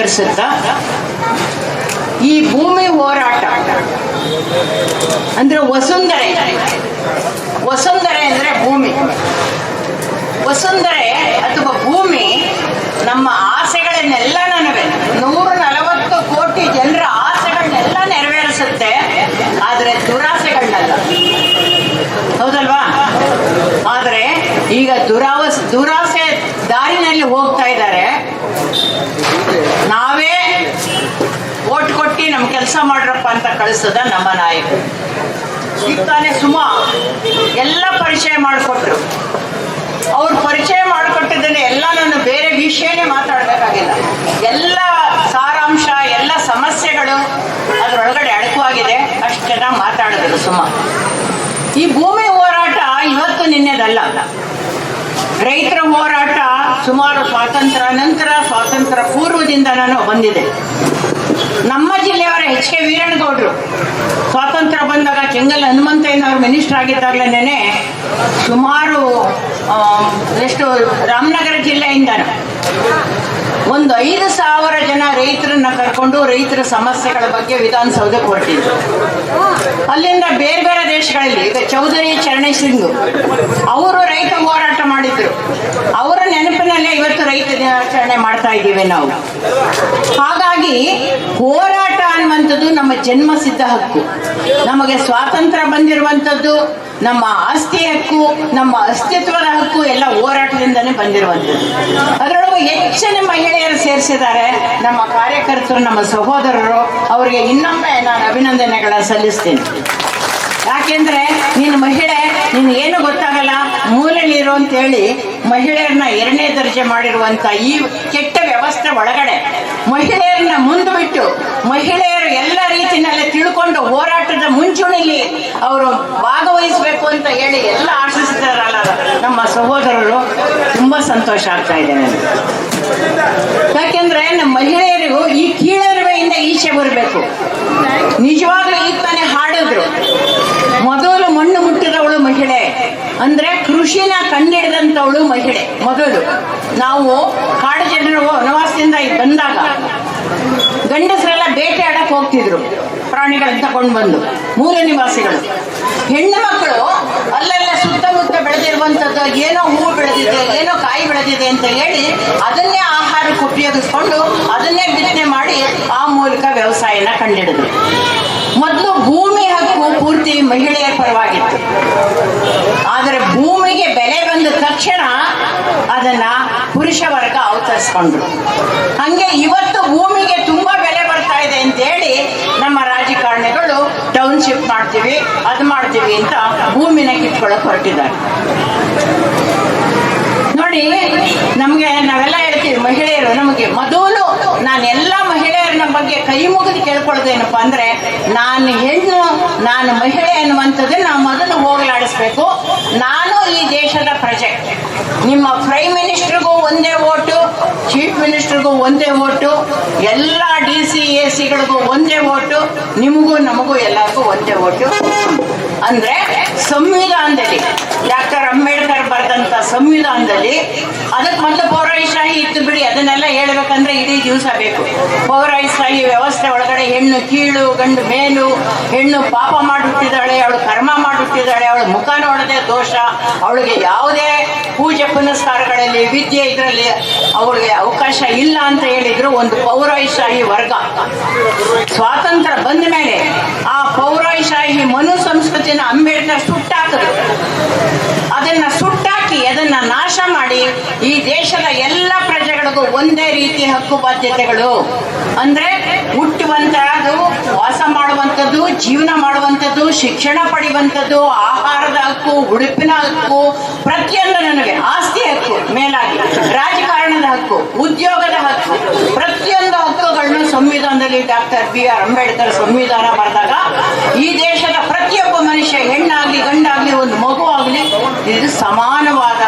ನಮಸ್ಕರಿಸುತ್ತಾ ಈ ಭೂಮಿ ಹೋರಾಟ, ಅಂದ್ರೆ ವಸುಂಧರೆ ವಸುಂಧರೆ ಅಂದ್ರೆ ಭೂಮಿ. ವಸುಂಧರೆ ಅಥವಾ ಭೂಮಿ ನಮ್ಮ ಆಸೆಗಳನ್ನೆಲ್ಲ ನನಗೆ ನೂರ ನಲವತ್ತು ಕೋಟಿ ಜನರ ಆಸೆಗಳನ್ನೆಲ್ಲ ನೆರವೇರಿಸುತ್ತೆ, ಆದರೆ ದುರಾಸೆಗಳನ್ನಲ್ಲ. ಹೌದಲ್ವಾ? ಆದರೆ ಈಗ ದುರಾವಸ್, ದುರಾಸೆ ದಾರಿನಲ್ಲಿ ಹೋಗ್ತಾ ಇದ್ದಾರೆ ನಾವೇ ಓಟ್ ಕೊಟ್ಟು ನಮ್ಮ ಕೆಲಸ ಮಾಡ್ರಪ್ಪ ಅಂತ ಕಳಿಸದ ನಮ್ಮ ನಾಯಕರು. ಈಗ ತಾನೇ ಸುಮಾ ಎಲ್ಲ ಪರಿಚಯ ಮಾಡಿಕೊಟ್ರು. ಅವ್ರು ಪರಿಚಯ ಮಾಡಿಕೊಟ್ಟಿದ್ದೇನೆ ಎಲ್ಲ ನಾನು ಬೇರೆ ವಿಷಯನೇ ಮಾತಾಡಬೇಕಾಗಿಲ್ಲ. ಎಲ್ಲ ಸಾರಾಂಶ, ಎಲ್ಲ ಸಮಸ್ಯೆಗಳು ಅದರೊಳಗಡೆ ಅಡಕವಾಗಿದೆ. ಅಷ್ಟು ಜನ ಮಾತಾಡಿದ್ರು ಸುಮಾ. ಈ ಭೂಮಿ ಹೋರಾಟ ಇವತ್ತು ನಿನ್ನೆದಲ್ಲ. ರೈತರ ಹೋರಾಟ ಸುಮಾರು ಸ್ವಾತಂತ್ರ್ಯ ನಂತರ ಸ್ವಾತಂತ್ರ್ಯ ಪೂರ್ವದಿಂದ ನಾನು ಬಂದಿದೆ ನಮ್ಮ ಜಿಲ್ಲೆಯವರ ಎಚ್ ಕೆ ವೀರಣ್ಣಗೌಡರು. ಸ್ವಾತಂತ್ರ್ಯ ಬಂದಾಗ ಕೆಂಗಲ್ ಹನುಮಂತಯ್ಯನವರು ಮಿನಿಸ್ಟರ್ ಆಗಿದ್ದಾಗಲೇ ಸುಮಾರು ಎಷ್ಟು ರಾಮನಗರ ಜಿಲ್ಲೆಯಿಂದ ಒಂದು ಐದು ಸಾವಿರ ಜನ ರೈತರನ್ನ ಕರ್ಕೊಂಡು ರೈತರ ಸಮಸ್ಯೆಗಳ ಬಗ್ಗೆ ವಿಧಾನಸೌಧಕ್ಕೆ ಹೊರಟಿದ್ರು. ಅಲ್ಲಿಂದ ಬೇರೆ ಬೇರೆ ದೇಶಗಳಲ್ಲಿ, ಈಗ ಚೌಧರಿ ಚರಣ್ ಸಿಂಗ್ ಅವರು ರೈತ ಹೋರಾಟ ಮಾಡಿದ್ರು. ಅವರ ನೆನಪಿನಲ್ಲೇ ಇವತ್ತು ರೈತ ದಿನಾಚರಣೆ ಮಾಡ್ತಾ ಇದ್ದೀವಿ ನಾವು. ಹಾಗಾಗಿ ಹೋರಾಟ ಅನ್ನುವಂಥದ್ದು ನಮ್ಮ ಜನ್ಮ ಸಿದ್ಧ ಹಕ್ಕು. ನಮಗೆ ಸ್ವಾತಂತ್ರ್ಯ ಬಂದಿರುವಂಥದ್ದು ನಮ್ಮ ಆಸ್ತಿ ಹಕ್ಕು ನಮ್ಮ ಅಸ್ತಿತ್ವದ ಹಕ್ಕು ಎಲ್ಲ ಹೋರಾಟದಿಂದನೇ ಬಂದಿರುವಂಥದ್ದು. ಅದರೊಳಗು ಹೆಚ್ಚಿನ ಮಹಿಳೆಯರು ಸೇರಿಸಿದ್ದಾರೆ. ನಮ್ಮ ಕಾರ್ಯಕರ್ತರು, ನಮ್ಮ ಸಹೋದರರು, ಅವರಿಗೆ ಇನ್ನೊಮ್ಮೆ ನಾನು ಅಭಿನಂದನೆಗಳ ಸಲ್ಲಿಸ್ತೀನಿ. ಯಾಕೆಂದ್ರೆ ನೀನು ಮಹಿಳೆ, ನೀನು ಏನು ಗೊತ್ತಾಗಲ್ಲ ಅಂತ ಅಂತೇಳಿ ಮಹಿಳೆಯರನ್ನ ಎರಡನೇ ದರ್ಜೆ ಮಾಡಿರುವಂತ ಈ ಕೆಟ್ಟ ವ್ಯವಸ್ಥೆ ಒಳಗಡೆ ಮಹಿಳೆಯರನ್ನ ಮುಂದೆ ಬಿಟ್ಟು ಮಹಿಳೆಯರು ಎಲ್ಲ ರೀತಿಯಲ್ಲಿ ತಿಳ್ಕೊಂಡು ಹೋರಾಟದ ಮುಂಚೂಣಿಲಿ ಅವರು ಭಾಗವಹಿಸಬೇಕು ಅಂತ ಹೇಳಿ ಎಲ್ಲ ಆಶಿಸಿದಾರಲ್ಲ ನಮ್ಮ ಸಹೋದರರು, ತುಂಬಾ ಸಂತೋಷ ಆಗ್ತಾ ಇದೆ ನನಗೆ. ಯಾಕೆಂದ್ರೆ ನಮ್ಮ ಮಹಿಳೆಯರಿಗೂ ಈ ಕೀಳರಿಮೆಯಿಂದ ಈಚೆ ಬರಬೇಕು. ನಿಜವಾಗ್ಲೂ ಈಗ ತಾನೇ ಹಾಡಿದ್ರು. ಮೊದಲು ಮಣ್ಣು ಮುಟ್ಟಿದವಳು ಮಹಿಳೆ. ಅಂದ್ರೆ ಕೃಷಿನ ಕಂಡಿಡಿದಂಥವಳು ಮಹಿಳೆ ಮೊದಲು ನಾವು ಕಾಡು ಜನರು ವನವಾಸದಿಂದ ಬಂದಾಗ ಗಂಡಸರೆಲ್ಲ ಬೇಟೆ ಹೋಗ್ತಿದ್ರು, ಪ್ರಾಣಿಗಳನ್ನ ತಗೊಂಡು ಬಂದು, ಮೂಲ ನಿವಾಸಿಗಳು. ಹೆಣ್ಣು ಮಕ್ಕಳು ಅಲ್ಲೆಲ್ಲ ಸುತ್ತಮುತ್ತ ಬೆಳೆದಿರುವಂಥದ್ದು ಏನೋ ಹೂವು ಬೆಳೆದಿದೆ, ಏನೋ ಕಾಯಿ ಬೆಳೆದಿದೆ ಅಂತ ಹೇಳಿ ಅದನ್ನೇ ಆಹಾರಕ್ಕೆ ಉಪಯೋಗಿಸ್ಕೊಂಡು ಅದನ್ನೇ ಬಿತ್ತನೆ ಮಾಡಿ ಆ ಮೂಲಕ ವ್ಯವಸಾಯನ ಕಂಡಿಡಿದ್ರು ಮೊದಲು ಭೂಮಿ ಹಕ್ಕು ಮಹಿಳೆಯರ ಪರವಾಗಿತ್ತು. ಆದರೆ ಭೂಮಿಗೆ ಬೆಲೆ ಬಂದ ತಕ್ಷಣ ಅದನ್ನ ಪುರುಷ ವರ್ಗ ಅವತರಿಸ್ಕೊಂಡ್ರು. ಹಂಗೆ ಇವತ್ತು ಭೂಮಿಗೆ ತುಂಬಾ ಬೆಲೆ ಬರ್ತಾ ಇದೆ ಅಂತ ಹೇಳಿ ನಮ್ಮ ರಾಜಕಾರಣಿಗಳು ಟೌನ್ಶಿಪ್ ಮಾಡ್ತೀವಿ, ಅದು ಮಾಡ್ತೀವಿ ಅಂತ ಭೂಮಿನ ಕಿತ್ಕೊಳ್ಳೋಕೆ ಹೊರಟಿದ್ದಾರೆ. ನೋಡಿ, ನಮಗೆ ನಾವೆಲ್ಲ ಹೇಳ್ತೀವಿ, ಮಹಿಳೆಯರು, ನಮಗೆ ಮೊದಲು ನಾನು ಎಲ್ಲ ಮಹಿಳೆಯರ ಬಗ್ಗೆ ಕೈ ಮುಗಿದು ಕೇಳ್ಕೊಳ್ಳೋದೇನಪ್ಪ ಅಂದ್ರೆ, ನಾನು ಹೆಣ್ಣು, ನಾನು ಮಹಿಳೆ ಅನ್ನುವಂಥದ್ದನ್ನ ನಾವು ಮೊದಲು ಹೋಗಲಾಡಿಸ್ಬೇಕು. ನಾನು ಈ ದೇಶದ ಪ್ರಜೆ. ನಿಮ್ಮ ಪ್ರೈಮ್ ಮಿನಿಸ್ಟರ್ಗೂ ಒಂದೇ ಓಟು ಚೀಫ್ ಮಿನಿಸ್ಟರ್ಗೂ ಒಂದೇ ಓಟು, ಎಲ್ಲ ಡಿ ಸಿ ಎ ಸಿಗಳಿಗೂ ಒಂದೇ ಓಟು, ನಿಮಗೂ ನಮಗೂ ಎಲ್ಲರಿಗೂ ಒಂದೇ ಓಟು. ಅಂದ್ರೆ ಸಂವಿಧಾನದಲ್ಲಿ ಡಾಕ್ಟರ್ ಅಂಬೇಡ್ಕರ್ ಬರೆದಂತ ಸಂವಿಧಾನದಲ್ಲಿ ಅದಕ್ಕೆ ಮೊದಲು ಪೌರಾಯಿಶಾಹಿ ಇತ್ತು ಬಿಡಿ. ಅದನ್ನೆಲ್ಲ ಹೇಳ್ಬೇಕಂದ್ರೆ ಇಡೀ ದಿವಸ ಬೇಕು. ಪೌರಾಯಿಶಾಹಿ ವ್ಯವಸ್ಥೆ ಒಳಗಡೆ ಹೆಣ್ಣು ಕೀಳು, ಗಂಡು ಮೇಲು, ಹೆಣ್ಣು ಪಾಪ ಮಾಡುತ್ತಿದ್ದಾಳೆ ಅವಳು ಕರ್ಮ ಮಾಡುತ್ತಿದ್ದಾಳೆ ಅವಳು ಮುಖ ನೋಡದೆ ದೋಷ, ಅವಳಿಗೆ ಯಾವುದೇ ಪೂಜೆ ಪುನಸ್ಕಾರಗಳಲ್ಲಿ, ವಿದ್ಯೆ ಇದರಲ್ಲಿ ಅವಳಿಗೆ ಅವಕಾಶ ಇಲ್ಲ ಅಂತ ಹೇಳಿದ್ರು ಒಂದು ಪೌರಾಯಿಶಾಹಿ ವರ್ಗ. ಸ್ವಾತಂತ್ರ್ಯ ಬಂದ ಮೇಲೆ ಆ ಪೌರಾಯಿಶಾಹಿ ಮನು ಸಂಸ್ಕೃತಿನ ಅಂಬೇಡ್ಕರ್ ಸುಟ್ಟಾಕಿದ್ರು ಅದನ್ನ ಸುಟ್ಟಾಕಿ ಅದನ್ನ ನಾಶ ಮಾಡಿ ಈ ದೇಶದ ಎಲ್ಲ ಪ್ರಜೆಗಳಿಗೂ ಒಂದೇ ರೀತಿ ಹಕ್ಕು ಬಾಧ್ಯತೆಗಳು. ಅಂದ್ರೆ ಹುಟ್ಟುವಂತಹದ್ದು, ವಾಸ ಮಾಡುವಂಥದ್ದು ಜೀವನ ಮಾಡುವಂಥದ್ದು ಶಿಕ್ಷಣ ಪಡೆಯುವಂಥದ್ದು ಆಹಾರದ ಹಕ್ಕು, ಉಡುಪಿನ ಹಕ್ಕು, ಪ್ರತಿಯೊಂದು ನನಗೆ. ಆಸ್ತಿ ಹಕ್ಕು, ಮೇಲಾಗಿ. ರಾಜಕಾರಣದ ಹಕ್ಕು, ಉದ್ಯೋಗದ ಹಕ್ಕು. ಪ್ರತಿಯೊಂದು ಹಕ್ಕುಗಳನ್ನು ಸಂವಿಧಾನದಲ್ಲಿ ಡಾಕ್ಟರ್ ಬಿ ಆರ್ ಅಂಬೇಡ್ಕರ್ ಸಂವಿಧಾನ ಬರೆದಾಗ ಈ ದೇಶದ ಪ್ರತಿಯೊಬ್ಬ ಮನುಷ್ಯ ಹೆಣ್ಣಾಗ್ಲಿ ಗಂಡಾಗ್ಲಿ ಒಂದು ಮಗು ಆಗಲಿ, ಇದು ಸಮಾನವಾದ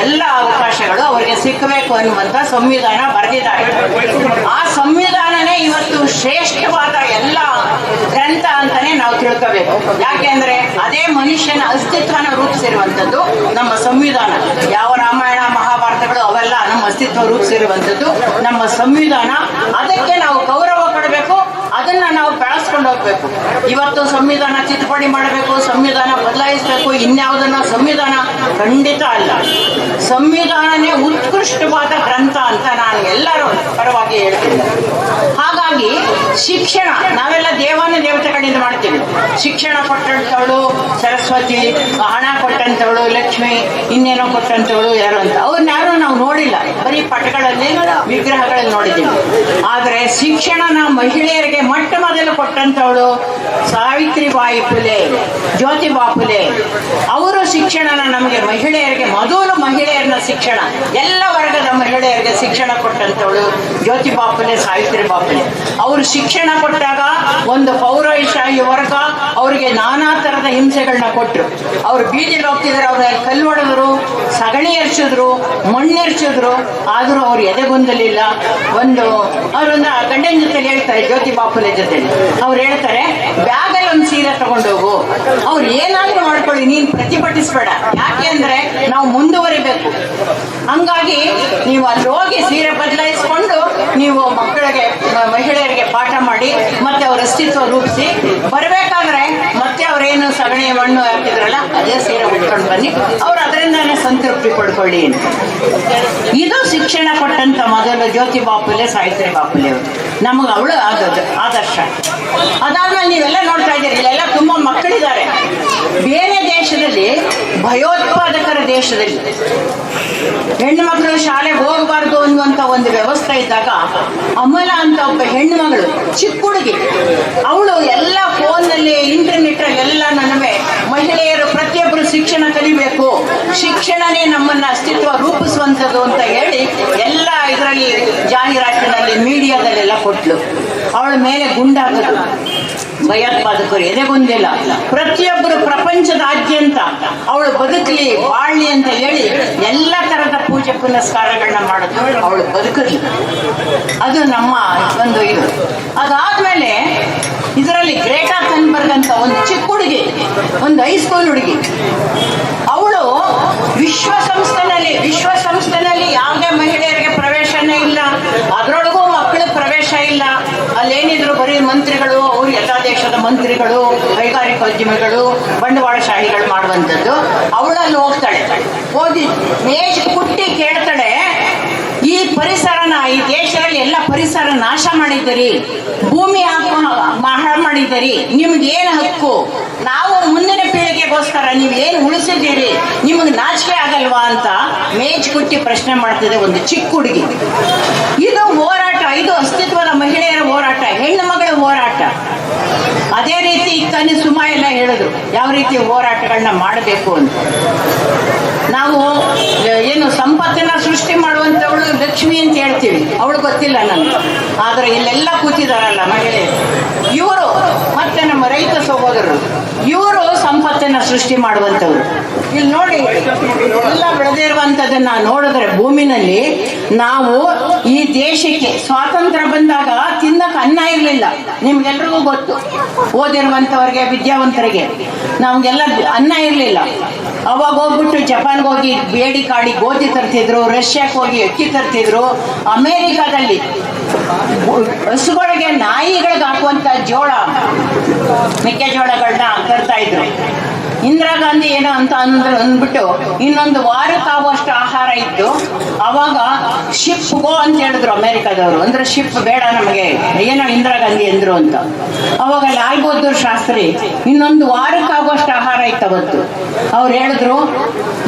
ಎಲ್ಲ ಅವಕಾಶಗಳು ಅವರಿಗೆ ಸಿಕ್ಕಬೇಕು ಅನ್ನುವಂತ ಸಂವಿಧಾನ ಬರೆದಿದ್ದಾರೆ. ಆ ಸಂವಿಧಾನನೇ ಇವತ್ತು ಶ್ರೇಷ್ಠವಾದ ಎಲ್ಲ ಗ್ರಂಥ ಅಂತಾನೆ ನಾವು ತಿಳ್ಕೋಬೇಕು. ಯಾಕೆಂದ್ರೆ ಅದೇ ಮನುಷ್ಯನ ಅಸ್ತಿತ್ವನ ರೂಪಿಸಿರುವಂಥದ್ದು ನಮ್ಮ ಸಂವಿಧಾನ. ಯಾವ ರಾಮಾಯಣ, ಮಹಾಭಾರತಗಳು ಅವೆಲ್ಲ ನಮ್ಮ ಅಸ್ತಿತ್ವ ರೂಪಿಸಿರುವಂಥದ್ದು ನಮ್ಮ ಸಂವಿಧಾನ. ಅದಕ್ಕೆ ನಾವು ಗೌರವ ಕೊಡಬೇಕು, ಅದನ್ನ ನಾವು ಬೆಳೆಸ್ಕೊಂಡು ಹೋಗ್ಬೇಕು. ಇವತ್ತು ಸಂವಿಧಾನ ತಿದ್ದುಪಡಿ ಮಾಡಬೇಕು, ಸಂವಿಧಾನ ಬದಲಾಯಿಸಬೇಕು, ಇನ್ಯಾವುದನ್ನ ಸಂವಿಧಾನ ಖಂಡಿತ ಅಲ್ಲ. ಸಂವಿಧಾನನೇ ಉತ್ಕೃಷ್ಟವಾದ ಗ್ರಂಥ ಅಂತ ನಾನು ಎಲ್ಲರೂ ಪರವಾಗಿ ಹೇಳ್ತೀನಿ. ಹಾಗಾಗಿ ಶಿಕ್ಷಣ, ನಾವೆಲ್ಲ ದೇವಾನ ದೇವತೆಗಳಿಂದ ಮಾಡ್ತೀವಿ. ಶಿಕ್ಷಣ ಕೊಟ್ಟಂತವಳು ಸರಸ್ವತಿ, ಹಣ ಕೊಟ್ಟಂತವಳು ಲಕ್ಷ್ಮಿ, ಇನ್ನೇನೋ ಕೊಟ್ಟಂತವಳು ಯಾರು ಅಂತ. ಅವ್ರನ್ನ ಯಾರು ನಾವು ನೋಡಿಲ್ಲ. ಬರೀ ಪಟಗಳಲ್ಲಿ ವಿಗ್ರಹಗಳಲ್ಲಿ ನೋಡಿದ್ದೀವಿ. ಆದರೆ ಶಿಕ್ಷಣನ ಮಹಿಳೆಯರಿಗೆ ಮೊಟ್ಟ ಮೊದಲು ಕೊಟ್ಟಂತವಳು ಸಾವಿತ್ರಿಬಾಯಿ ಫುಲೆ, ಜ್ಯೋತಿಬಾ ಫುಲೆ. ಅವರು ಶಿಕ್ಷಣನ ನಮಗೆ ಮಹಿಳೆಯರಿಗೆ, ಮೊದಲು ಮಹಿಳೆಯರನ್ನ ಶಿಕ್ಷಣ. ಎಲ್ಲ ವರ್ಗದ ಮಹಿಳೆಯರಿಗೆ ಶಿಕ್ಷಣ ಕೊಟ್ಟಂತವಳು ಜ್ಯೋತಿಬಾ ಫುಲೆ ಸಾವಿತ್ರಿ ಫುಲೆ. ಅವರು ಶಿಕ್ಷಣ ಕೊಟ್ಟಾಗ, ಒಂದು ಪೌರಶಾಹಿ ವರ್ಗ, ಅವರಿಗೆ ನಾನಾ ತರದ ಹಿಂಸೆಗಳನ್ನ ಕೊಟ್ಟರು ಅವ್ರು ಬೀದಿಲಿ ಹೋಗ್ತಿದ್ರು, ಅವ್ರ ಕಲ್ಲು ಹೊಡೆದ್ರು, ಸಗಣಿ ಎರ್ಚಿದ್ರು ಮಣ್ಣು ಎರ್ಚಿದ್ರು ಆದರೂ ಅವ್ರು ಎದೆಗೊಂದಲಿಲ್ಲ ಒಂದು ಅವರೊಂದು ಗಂಡನ ಜೊತೆ ಹೇಳ್ತಾರೆ, ಜ್ಯೋತಿ ಬಾಪುಲೆ ಜೊತೆ ಅವ್ರು ಹೇಳ್ತಾರೆ, ಬ್ಯಾಗಲ್ಲಿ ಒಂದು ಸೀರೆ ತಗೊಂಡೋಗು ಅವ್ರು ಏನಾದ್ರೂ ಮಾಡ್ಕೊಳ್ಳಿ, ನೀನ್ ಪ್ರತಿಭಟಿಸ್ಬೇಡ. ಯಾಕೆ ಅಂದ್ರೆ ನಾವು ಮುಂದುವರಿಬೇಕು. ಹಂಗಾಗಿ ನೀವು ಅಲ್ಲಿ ಹೋಗಿ ಸೀರೆ ಬದಲಾಯಿಸ್ಕೊಂಡು ನೀವು ಮಕ್ಕಳಿಗೆ ಮ- ಮಹಿಳೆಯರಿಗೆ ಪಾಠ ಮಾಡಿ ಮತ್ತೆ ಅವರ ಅಸ್ತಿತ್ವ ರೂಪಿಸಿ ಬರಬೇಕಾದ್ರೆ ಮತ್ತೆ ಅವರೇನು ಸಗಣಿ ಮಣ್ಣು ಹಾಕಿದ್ರಲ್ಲ, ಅದೇ ಸೀರೆ ಉಟ್ಕೊಂಡು ಬನ್ನಿ. ಅವ್ರು ಅದರಿಂದಾನೇ ಸಂತೃಪ್ತಿ ಪಡ್ಕೊಳ್ಳಿ ಇದು ಶಿಕ್ಷಣ ಕೊಟ್ಟಂತ ಮೊದಲು ಜ್ಯೋತಿ ಬಾಪುಲೆ, ಸಾವಿತ್ರಿ ಬಾಪುಲೆ ಅವರು. ನಮಗೆ ಅವಳು ಆದದ್ದು, ಆದರ್ಶ. ಅದಾದ್ಮೇಲೆ ನೀವೆಲ್ಲ ನೋಡ್ತಾ ಇದ್ದೀರಿ, ಇಲ್ಲೆಲ್ಲ ತುಂಬಾ ಮಕ್ಕಳಿದ್ದಾರೆ. ಬೇರೆ ದೇಶದಲ್ಲಿ, ಭಯೋತ್ಪಾದಕರ ದೇಶದಲ್ಲಿ, ಹೆಣ್ಣು ಮಕ್ಕಳು ಶಾಲೆಗೆ ಹೋಗಬಾರ್ದು ಅನ್ನುವಂತ ಒಂದು ವ್ಯವಸ್ಥೆ ಇದ್ದಾಗ, ಅಮಲ ಅಂತ ಒಬ್ಬ ಹೆಣ್ಣು ಮಗಳು ಚಿಕ್ಕ ಹುಡುಗಿ ಅವಳು ಎಲ್ಲ ಫೋನ್ನಲ್ಲಿ ಇಂಟರ್ನೆಟ್ ಎಲ್ಲ ನನಗೆ ಮಹಿಳೆಯರು ಪ್ರತಿಯೊಬ್ಬರು ಶಿಕ್ಷಣ ಕಲಿಬೇಕು, ಶಿಕ್ಷಣನೇ ನಮ್ಮನ್ನ ಅಸ್ತಿತ್ವ ರೂಪಿಸುವಂಥದ್ದು ಅಂತ ಹೇಳಿ ಎಲ್ಲ ಇದರಲ್ಲಿ ಜಾಹೀರಾತಿನಲ್ಲಿ, ಮೀಡಿಯಾದಲ್ಲೆಲ್ಲ ಕೊಟ್ಲು. ಅವಳ ಮೇಲೆ ಗುಂಡಾಕರು ಭಯೋತ್ಪಾದಕರು ಎದೆಗೊಂದಿಲ್ಲ. ಪ್ರತಿಯೊಬ್ಬರು ಪ್ರಪಂಚದಾದ್ಯಂತ ಅವಳು ಬದುಕಲಿ, ಬಾಳ್ಲಿ ಅಂತ ಹೇಳಿ ಎಲ್ಲ ತರದ ಪೂಜೆ ಪುನಸ್ಕಾರಗಳನ್ನ ಮಾಡಿದ್ರು ಅವಳು ಬದುಕಲಿ. ಅದು ನಮ್ಮ ಒಂದು ಇದು. ಅದಾದ್ಮೇಲೆ ಇದರಲ್ಲಿ ಗ್ರೇಟಾ ಕನ್ಬರ್ಗ್ ಅಂತ ಒಂದು ಚಿಕ್ಕ ಹುಡುಗಿ, ಒಂದು ಹೈಸ್ಕೂಲ್ ಹುಡುಗಿ. ಅವಳು ವಿಶ್ವಸಂಸ್ಥೆನಲ್ಲಿ ವಿಶ್ವಸಂಸ್ಥೆನಲ್ಲಿ ಯಾವುದೇ ಮಹಿಳೆಯರಿಗೆ ಪ್ರವೇಶನೇ ಇಲ್ಲ ಅದರೊಳಗೂ ಮಕ್ಕಳ ಪ್ರವೇಶ ಇಲ್ಲ ಅಲ್ಲೇನಿದ್ರು ಬರೀ ಮಂತ್ರಿಗಳು, ಅವರು ಎಲ್ಲ ದೇಶದ ಮಂತ್ರಿಗಳು ಕೈಗಾರಿಕೋದ್ಯಮಿಗಳು ಬಂಡವಾಳಶಾಹಿಗಳು ಮಾಡುವಂಥದ್ದು. ಅವಳಲ್ಲಿ ಹೋಗ್ತಾಳೆ. ಹೋಗಿ ಮೇಜ್ ಕುಟ್ಟಿ ಕೇಳ್ತಾಳೆ, ಈ ಪರಿಸರನ, ಈ ದೇಶದಲ್ಲಿ ಎಲ್ಲ ಪರಿಸರ ನಾಶ ಮಾಡಿದ್ದೀರಿ. ಭೂಮಿ ಹಾಳು ಮಾಡಿದ್ದೀರಿ. ನಿಮ್ಗೆ ಏನು ಹಕ್ಕು? ನಾವು ಮುಂದಿನ ಪೀಳಿಗೆಗೋಸ್ಕರ ನೀವು ಏನು ಉಳಿಸಿದ್ದೀರಿ? ನಿಮಗೆ ನಾಚಿಕೆ ಆಗಲ್ವಾ ಅಂತ ಮೇಜ್ ಕುಟ್ಟಿ ಪ್ರಶ್ನೆ ಮಾಡ್ತಿದೆ ಒಂದು ಚಿಕ್ಕ ಹುಡುಗಿ. ಇದು ಹೋರಾಟ, ಇದು ಅಸ್ತಿತ್ವದ ಮಹಿಳೆಯರ ಹೋರಾಟ. ಹೆಣ್ಣು ಮಗಳ ಹೋರಾಟ. ಅದೇ ರೀತಿ ಇತ್ತಾನೆ ಸುಮ ಎಲ್ಲ ಹೇಳಿದ್ರು, ಯಾವ ರೀತಿ ಹೋರಾಟಗಳನ್ನ ಮಾಡಬೇಕು ಅಂತ. ನಾವು ಏನು ಸಂಪತ್ತನ್ನ ಸೃಷ್ಟಿ ಮಾಡುವಂಥವಳು ಲಕ್ಷ್ಮಿ ಅಂತ ಹೇಳ್ತೀವಿ, ಅವಳು ಗೊತ್ತಿಲ್ಲ ನನಗೆ. ಆದ್ರೆ ಇಲ್ಲೆಲ್ಲ ಕೂತಿದಾರಲ್ಲ ಮಹಿಳೆಯರು. ಇವರು ಮತ್ತೆ ನಮ್ಮ ರೈತ ಸಹೋದರರು. ಇವರು ಸಂಪತ್ತನ್ನ ಸೃಷ್ಟಿ ಮಾಡುವಂತವ್ರು ಇಲ್ಲಿ ನೋಡಿ, ಎಲ್ಲ ಬೆಳೆದಿರುವಂತದನ್ನ ನೋಡಿದ್ರೆ ಭೂಮಿನಲ್ಲಿ ನಾವು ಈ ದೇಶಕ್ಕೆ ಸ್ವಾತಂತ್ರ್ಯ ಬಂದಾಗ ತಿನ್ನಕ್ಕೆ ಅನ್ನ ಇರಲಿಲ್ಲ. ನಿಮ್ಗೆಲ್ರಿಗೂ ಗೊತ್ತು. ಓದಿರುವಂಥವ್ರಿಗೆ, ವಿದ್ಯಾವಂತರಿಗೆ ನಮ್ಗೆಲ್ಲ ಅನ್ನ ಇರಲಿಲ್ಲ. ಅವಾಗ ಹೋಗ್ಬಿಟ್ಟು ಜಪಾನ್ಗೆ ಹೋಗಿ ಬೇಡಿ ಕಾಡಿ ಗೋಧಿ ತರ್ತಿದ್ರು ರಷ್ಯಾಕ್ಕೆ ಹೋಗಿ ಅಕ್ಕಿ ತರ್ತಿದ್ರು. ಅಮೇರಿಕಾದಲ್ಲಿ ಹಸುಗಳಿಗೆ ನಾಯಿಗಳಿಗೆ ಹಾಕುವಂತ ಜೋಳ ಮೆಕ್ಕೆಜೋಳಗಳನ್ನ ತರ್ತಾ ಇದ್ರು. ಇಂದಿರಾ ಗಾಂಧಿ ಏನೋ ಅಂತ ಅಂದ್ರೆ ಅಂದ್ಬಿಟ್ಟು ಇನ್ನೊಂದು ವಾರಕ್ಕಾಗುವಷ್ಟು ಆಹಾರ ಇತ್ತು. ಅವಾಗ ಶಿಪ್ ಗೋ ಅಂತ ಹೇಳಿದ್ರು ಅಮೆರಿಕದವರು. ಅಂದ್ರೆ ಶಿಪ್ ಬೇಡ ನಮಗೆ. ಏನೋ ಇಂದಿರಾ ಗಾಂಧಿ ಅಂದ್ರು ಅಂತ. ಅವಾಗ ಲಾಲ್ ಬಹದ್ದೂರ್ ಶಾಸ್ತ್ರಿ ಇನ್ನೊಂದು ವಾರಕ್ಕಾಗುವಷ್ಟು ಆಹಾರ ಇತ್ತು ಅವತ್ತು. ಅವ್ರು ಹೇಳಿದ್ರು,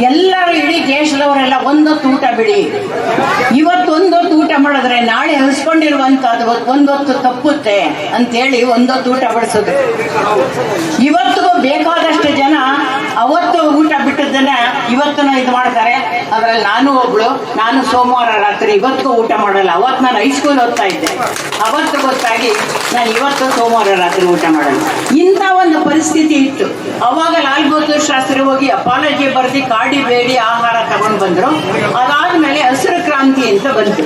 ಎಲ್ಲರೂ ಇಡೀ ದೇಶದವರೆಲ್ಲ ಒಂದೊತ್ತು ಊಟ ಬಿಡಿ. ಇವತ್ತೊಂದೊತ್ತು ಊಟ ಮಾಡಿದ್ರೆ ನಾಳೆ ಹರಿಸ್ಕೊಂಡಿರುವಂತದ್ದು ಒಂದೊತ್ತು ತಪ್ಪುತ್ತೆ ಅಂತೇಳಿ ಒಂದೊತ್ತು ಊಟ ಬಡಿಸೋದು. ಇವತ್ತಿಗೂ ಬೇಕಾದಷ್ಟು ಇವತ್ತೂ ಇದು ಮಾಡ್ತಾರೆ. ಅದ್ರಲ್ಲಿ ನಾನು ಒಬ್ಳು, ನಾನು ಸೋಮವಾರ ರಾತ್ರಿ ಇವತ್ತು ಊಟ ಮಾಡಲ್ಲ, ಅವತ್ತು ನಾನು ಹೈಸ್ಕೂಲ್ ಓದ್ತಾ ಇದ್ದೆ. ಅವತ್ತು ಗೊತ್ತಾಗಿ ನಾನು ಇವತ್ತು ಸೋಮವಾರ ರಾತ್ರಿ ಊಟ ಮಾಡಲ್ಲ. ಇಂಥ ಒಂದು ಪರಿಸ್ಥಿತಿ ಇತ್ತು. ಅವಾಗ ಲಾಲ್ ಬಹದ್ದೂರ್ ಶಾಸ್ತ್ರಿ ಹೋಗಿ ಅಪಾಲಜಿ ಬರೆದು, ಕಾಡಿ ಬೇಡಿ, ಆಹಾರ ತಗೊಂಡು ಬಂದ್ರು. ಅದಾದ್ಮೇಲೆ ಹಸಿರು ಕ್ರಾಂತಿ ಅಂತ ಬಂತು.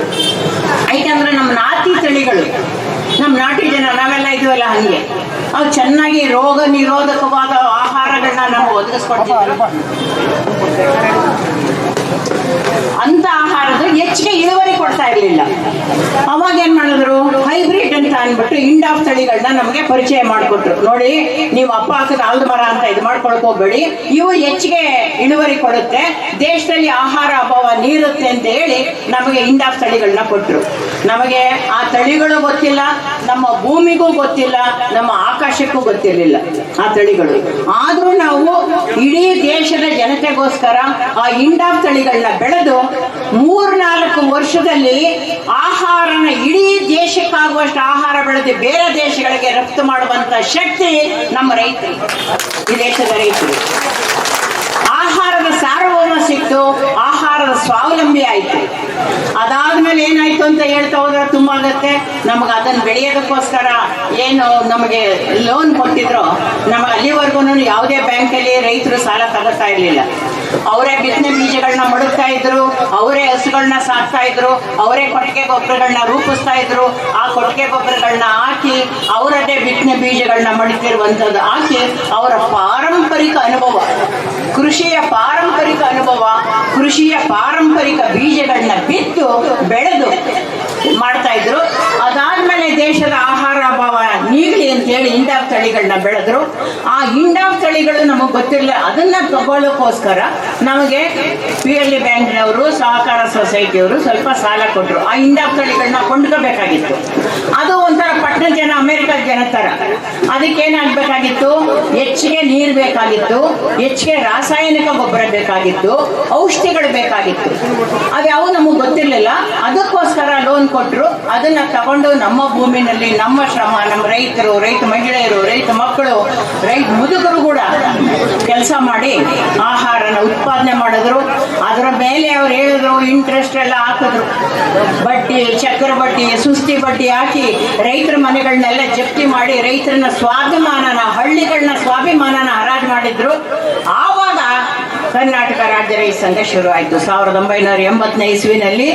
ಯಾಕಂದ್ರೆ ನಮ್ಮ ನಾಟಿ ತಳಿಗಳು, ನಮ್ಮ ನಾಟಿ ಜನ, ನಾವೆಲ್ಲ ಇದೀವಲ್ಲ ಹಂಗೆ. ಅವು ಚೆನ್ನಾಗಿ ರೋಗ ನಿರೋಧಕವಾದ ಆಹಾರಗಳನ್ನ ನಾವು ಒದಗಿಸ್ಕೊಡ್ತೀವಿ ಅಂತ ಆಹಾರದ ಹೆಚ್ಚಿಗೆ ಇಳುವರಿ ಕೊಡ್ತಾ ಇರಲಿಲ್ಲ. ಅವಾಗ ಏನ್ ಮಾಡಿದ್ರು? ಹೈಬ್ರಿಡ್ ಅಂತ ಅನ್ಬಿಟ್ಟು ಇಂಡ್ ಆಫ್ ತಳಿಗಳನ್ನ ನಮಗೆ ಪರಿಚಯ ಮಾಡಿಕೊಟ್ರು. ನೋಡಿ, ನೀವು ಅಪ್ಪ ಹಾಕಿದ ಆಲ್ದ ಮರ ಅಂತ ಇದು ಮಾಡ್ಕೊಳ್ಕೋಬೇಡಿ ಇವು ಹೆಚ್ಚಿಗೆ ಇಳುವರಿ ಕೊಡುತ್ತೆ. ದೇಶದಲ್ಲಿ ಆಹಾರ ಅಭಾವ ನೀರುತ್ತೆ ಅಂತ ಹೇಳಿ ನಮಗೆ ಇಂಡ್ ಆಫ್ ತಳಿಗಳನ್ನ ಕೊಟ್ರು. ನಮಗೆ ಆ ತಳಿಗಳು ಗೊತ್ತಿಲ್ಲ, ನಮ್ಮ ಭೂಮಿಗೂ ಗೊತ್ತಿಲ್ಲ, ನಮ್ಮ ಆಕಾಶಕ್ಕೂ ಗೊತ್ತಿರಲಿಲ್ಲ ಆ ತಳಿಗಳು. ಆದ್ರೂ ನಾವು ಇಡೀ ದೇಶದ ಜನತೆಗೋಸ್ಕರ ಆ ಇಂಡಾಫ್ ತಳಿಗಳನ್ನ ಬೆಳೆದು ಮೂರ್ನಾಲ್ಕು ವರ್ಷದಲ್ಲಿ ಆಹಾರನ ಇಡೀ ದೇಶಕ್ಕಾಗುವಷ್ಟು ಆಹಾರ ಬೆಳೆದು ಬೇರೆ ದೇಶಗಳಿಗೆ ರಫ್ತು ಮಾಡುವಂತ ಶಕ್ತಿ ನಮ್ಮ ರೈತರು ಈ ದೇಶದ ರೈತರು ಸಿಕ್ತು, ಆಹಾರದ ಸ್ವಾವಲಂಬಿ ಆಯ್ತು. ಅದಾದ್ಮೇಲೆ ಏನಾಯ್ತು ಅಂತ ಹೇಳ್ತಾ ಹೋದ್ರೆ ತುಂಬಾ ಆಗತ್ತೆ. ನಮಗೆ ಅದನ್ನ ಬೆಳೆಯೋದಕ್ಕೋಸ್ಕರ ಏನು ನಮಗೆ ಲೋನ್ ಕೊಟ್ಟಿದ್ರು ನಮ್ಮ ಅಲ್ಲಿವರೆಗೂ ಯಾವುದೇ ಬ್ಯಾಂಕಲ್ಲಿ ರೈತರು ಸಾಲ ತಗೋತಾ ಇರ್ಲಿಲ್ಲ. ಅವರೇ ಬಿತ್ತನೆ ಬೀಜಗಳನ್ನ ಮಡಗ್ತಾ ಇದ್ರು, ಅವರೇ ಹಸುಗಳನ್ನ ಸಾಕ್ತಾ ಇದ್ರು, ಅವರೇ ಕೊಟ್ಟಿಗೆ ಗೊಬ್ಬರಗಳನ್ನ ರೂಪಿಸ್ತಾ ಇದ್ರು, ಆ ಕೊಟ್ಟಿಗೆ ಗೊಬ್ಬರಗಳನ್ನ ಹಾಕಿ, ಅವರದೇ ಬಿತ್ತನೆ ಬೀಜಗಳನ್ನ ಮಡಗಿರುವಂಥದ್ದು ಹಾಕಿ, ಅವರ ಪಾರಂಪರಿಕ ಅನುಭವ. ಕೃಷಿಯ ಪಾರಂಪರಿಕ ಅನುಭವ ಕೃಷಿಯ ಪಾರಂಪರಿಕ ಬೀಜಗಳನ್ನ ಬಿತ್ತು ಬೆಳೆದು ಮಾಡ್ತಾ ಇದ್ರು. ಅದಾದ್ಮೇಲೆ ದೇಶದ ಆಹಾರ ಅಭಾವ ನೀಗಲಿ ಅಂತೇಳಿ ಇಂಡಾಫ್ ತಳಿಗಳನ್ನ ಬೆಳೆದ್ರು. ಆ ಇಂಡಾಫ್ ತಳಿಗಳು ನಮಗೆ ಗೊತ್ತಿರಲಿಲ್ಲ ಅದನ್ನ ತಗೊಳ್ಳೋಕ್ಕೋಸ್ಕರ ನಮಗೆ ಪಿ ಎಲ್ ಇ ಬ್ಯಾಂಕ್ನವರು, ಸಹಕಾರ ಸೊಸೈಟಿಯವರು ಸ್ವಲ್ಪ ಸಾಲ ಕೊಟ್ಟರು ಆ ಇಂಡಾಫ್ ತಳಿಗಳನ್ನ ಕೊಂಡ್ಕೋಬೇಕಾಗಿತ್ತು. ಅದು ಒಂಥರ ಪಟ್ಟಣ ಜನ ಅಮೆರಿಕ ಜನ ಥರ ಅದಕ್ಕೇನಾಗಬೇಕಾಗಿತ್ತು ಹೆಚ್ಚಿಗೆ ನೀರು ಬೇಕಾಗಿತ್ತು, ಹೆಚ್ಚಿಗೆ ರಾಸಾಯನಿಕ ಗೊಬ್ಬರ ಬೇಕಾಗಿತ್ತು, ಔಷಧಿಗಳು ಬೇಕಾಗಿತ್ತು. ಅದ್ಯಾವು ನಮಗೆ ಗೊತ್ತಿರಲಿಲ್ಲ. ಅದಕ್ಕೋಸ್ಕರ ಲೋನ್ ಕೊಟ್ಟರು ಅದನ್ನ ತಗೊಂಡು ನಮ್ಮ ಭೂಮಿನಲ್ಲಿ, ನಮ್ಮ ಶ್ರಮ, ನಮ್ಮ ರೈತರು, ರೈತ ಮಹಿಳೆಯರು, ರೈತ ಮಕ್ಕಳು, ರೈತ ಮುದುಕರು ಕೂಡ ಕೆಲಸ ಮಾಡಿ ಆಹಾರನ ಉತ್ಪಾದನೆ ಮಾಡಿದ್ರು. ಅದರ ಮೇಲೆ ಅವ್ರು ಹೇಳಿದ್ರು ಇಂಟ್ರೆಸ್ಟ್ ಎಲ್ಲ ಹಾಕಿದ್ರು. ಬಟ್ಟಿ, ಚಕ್ರ ಬಟ್ಟಿ, ಸುಸ್ತಿ ಬಟ್ಟಿ ಹಾಕಿ ರೈತರ ಮನೆಗಳನ್ನೆಲ್ಲ ಜಪ್ತಿ ಮಾಡಿ ರೈತರನ್ನ ಸ್ವಾಭಿಮಾನನ, ಹಳ್ಳಿಗಳನ್ನ ಸ್ವಾಭಿಮಾನನ ಹರಾಜು ಮಾಡಿದ್ರು. ಆವಾಗ ಕರ್ನಾಟಕ ರಾಜ್ಯ ರೈಸ್ ಸಂಘ ಶುರು ಆಯಿತು ಸಾವಿರದ ಒಂಬೈನೂರ ಎಂಬತ್ತನೇ ಇಸ್ವಿನಲ್ಲಿ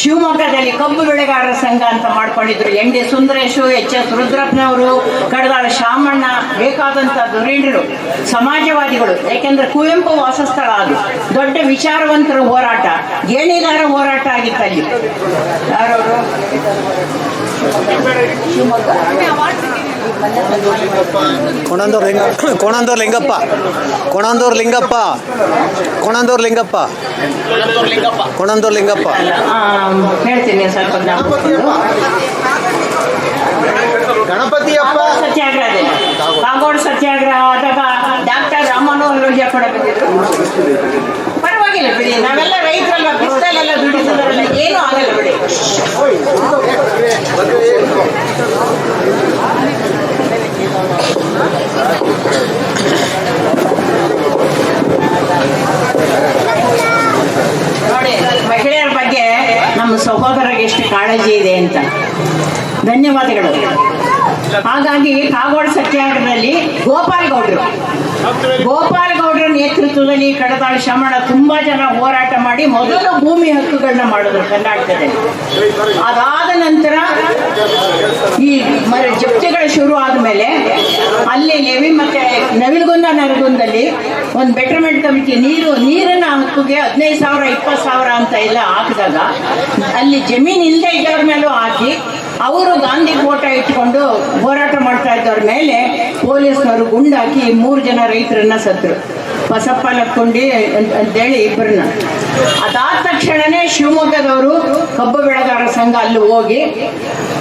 ಶಿವಮೊಗ್ಗದಲ್ಲಿ ಕಬ್ಬು ಬೆಳೆಗಾರರ ಸಂಘ ಅಂತ ಮಾಡ್ಕೊಂಡಿದ್ರು. N D Sundaresh, H S ರುದ್ರಪ್ಪನವರು ಕಡದಾಳ Shamanna ಬೇಕಾದಂಥ ಧುರೀಣರು ಸಮಾಜವಾದಿಗಳು ಯಾಕೆಂದ್ರೆ ಕುವೆಂಪು ವಾಸಸ್ಥಳ ಅದು. ದೊಡ್ಡ ವಿಚಾರವಂತರ ಹೋರಾಟ, ಗೇಣಿಗಾರ ಹೋರಾಟ ಆಗಿತ್ತು ಅಲ್ಲಿ. ಯಾರವರು? ಕೋಣಂದೂರ್ ಲಿಂಗ ಕೊಣಂದೂರ್ ಲಿಂಗಪ್ಪ. ಕೋಣಂದೂರ್ ಲಿಂಗಪ್ಪ. ಕೋಣಂದೂರ್ ಲಿಂಗಪ್ಪ. ಕೋಣಂದೂರ್ ಲಿಂಗಪ್ಪ. ಹೇಳ್ತೀನಿ ಸ್ವಲ್ಪ. ಗಣಪತಿಯಪ್ಪ. ಸತ್ಯಾಗ್ರಹ ಕಾಗೋಡು ಸತ್ಯಾಗ್ರಹ ಆದಾಗ ಡಾಕ್ಟರ್ ರಾಮಮನೋಹರ್ ಲೋಹಿಯಾ ಕೂಡ ಬಂದಿದ್ರು ಪರವಾಗಿಲ್ಲ ಬಿಡಿ ನಾವೆಲ್ಲ ರೈತರಲ್ಲ ಬಿಸಿಲಲ್ಲೆಲ್ಲ ದುಡಿಸಿದ್ರಲ್ಲ ಏನೂ ಆಗಲ್ಲ ಬಿಡಿ ನೋಡಿ ಮಹಿಳೆಯರ ಬಗ್ಗೆ ನಮ್ಮ ಸಹೋದರರಿಗೆ ಎಷ್ಟು ಕಾಳಜಿ ಇದೆ ಅಂತ. ಧನ್ಯವಾದಗಳು. ಹಾಗಾಗಿ ಕಾಗೋಡು ಸತ್ಯಾಗ್ರಹದಲ್ಲಿ ಗೋಪಾಲ್ ಗೌಡ್ರು. ಗೋಪಾಲ್ ಗೌಡ್ರ ನೇತೃತ್ವದಲ್ಲಿ ಕಡದಾಳ ಶ್ರಮಣ ತುಂಬಾ ಜನ ಹೋರಾಟ ಮಾಡಿ ಮೊದಲು ಭೂಮಿ ಹಕ್ಕುಗಳನ್ನ ಮಾಡಿದ್ರು ಕರ್ನಾಟಕದಲ್ಲಿ. ಅದಾದ ನಂತರ ಈ ಮರ ಜಪ್ತಿಗಳು ಶುರು ಆದ್ಮೇಲೆ ಅಲ್ಲಿ ನೆವಿ ಮತ್ತೆ ನವಿಲುಗುಂದ ನರಗುಂದಲ್ಲಿ ಒಂದು ಬೆಟರ್ಮೆಂಟ್ ಕಮಿಟಿ ನೀರು, ನೀರಿನ ಹಕ್ಕುಗೆ ಹದಿನೈದು ಸಾವಿರ, ಇಪ್ಪತ್ತು ಸಾವಿರ ಅಂತ ಎಲ್ಲ ಹಾಕಿದಾಗ ಅಲ್ಲಿ ಜಮೀನು ಇಲ್ಲದೆ ಇದ್ದವ್ರ ಮೇಲೂ ಹಾಕಿ ಅವರು ಗಾಂಧಿ ಫೋಟೋ ಇಟ್ಕೊಂಡು ಹೋರಾಟ ಮಾಡ್ತಾ ಇದ್ದವ್ರ ಮೇಲೆ ಪೊಲೀಸ್ನವರು ಗುಂಡಾಕಿ ಮೂರು ಜನ ರೈತರನ್ನ ಸತ್ರು ಬಸಪ್ಪ ಲಕ್ಕೊಂಡಿ ಅಂತ ಅಂತೇಳಿ ಇಬ್ಬರನ್ನ ಅದಾದ ತಕ್ಷಣನೇ ಶಿವಮೊಗ್ಗದವರು ಕಬ್ಬು ಬೆಳೆಗಾರರ ಸಂಘ ಅಲ್ಲಿ ಹೋಗಿ,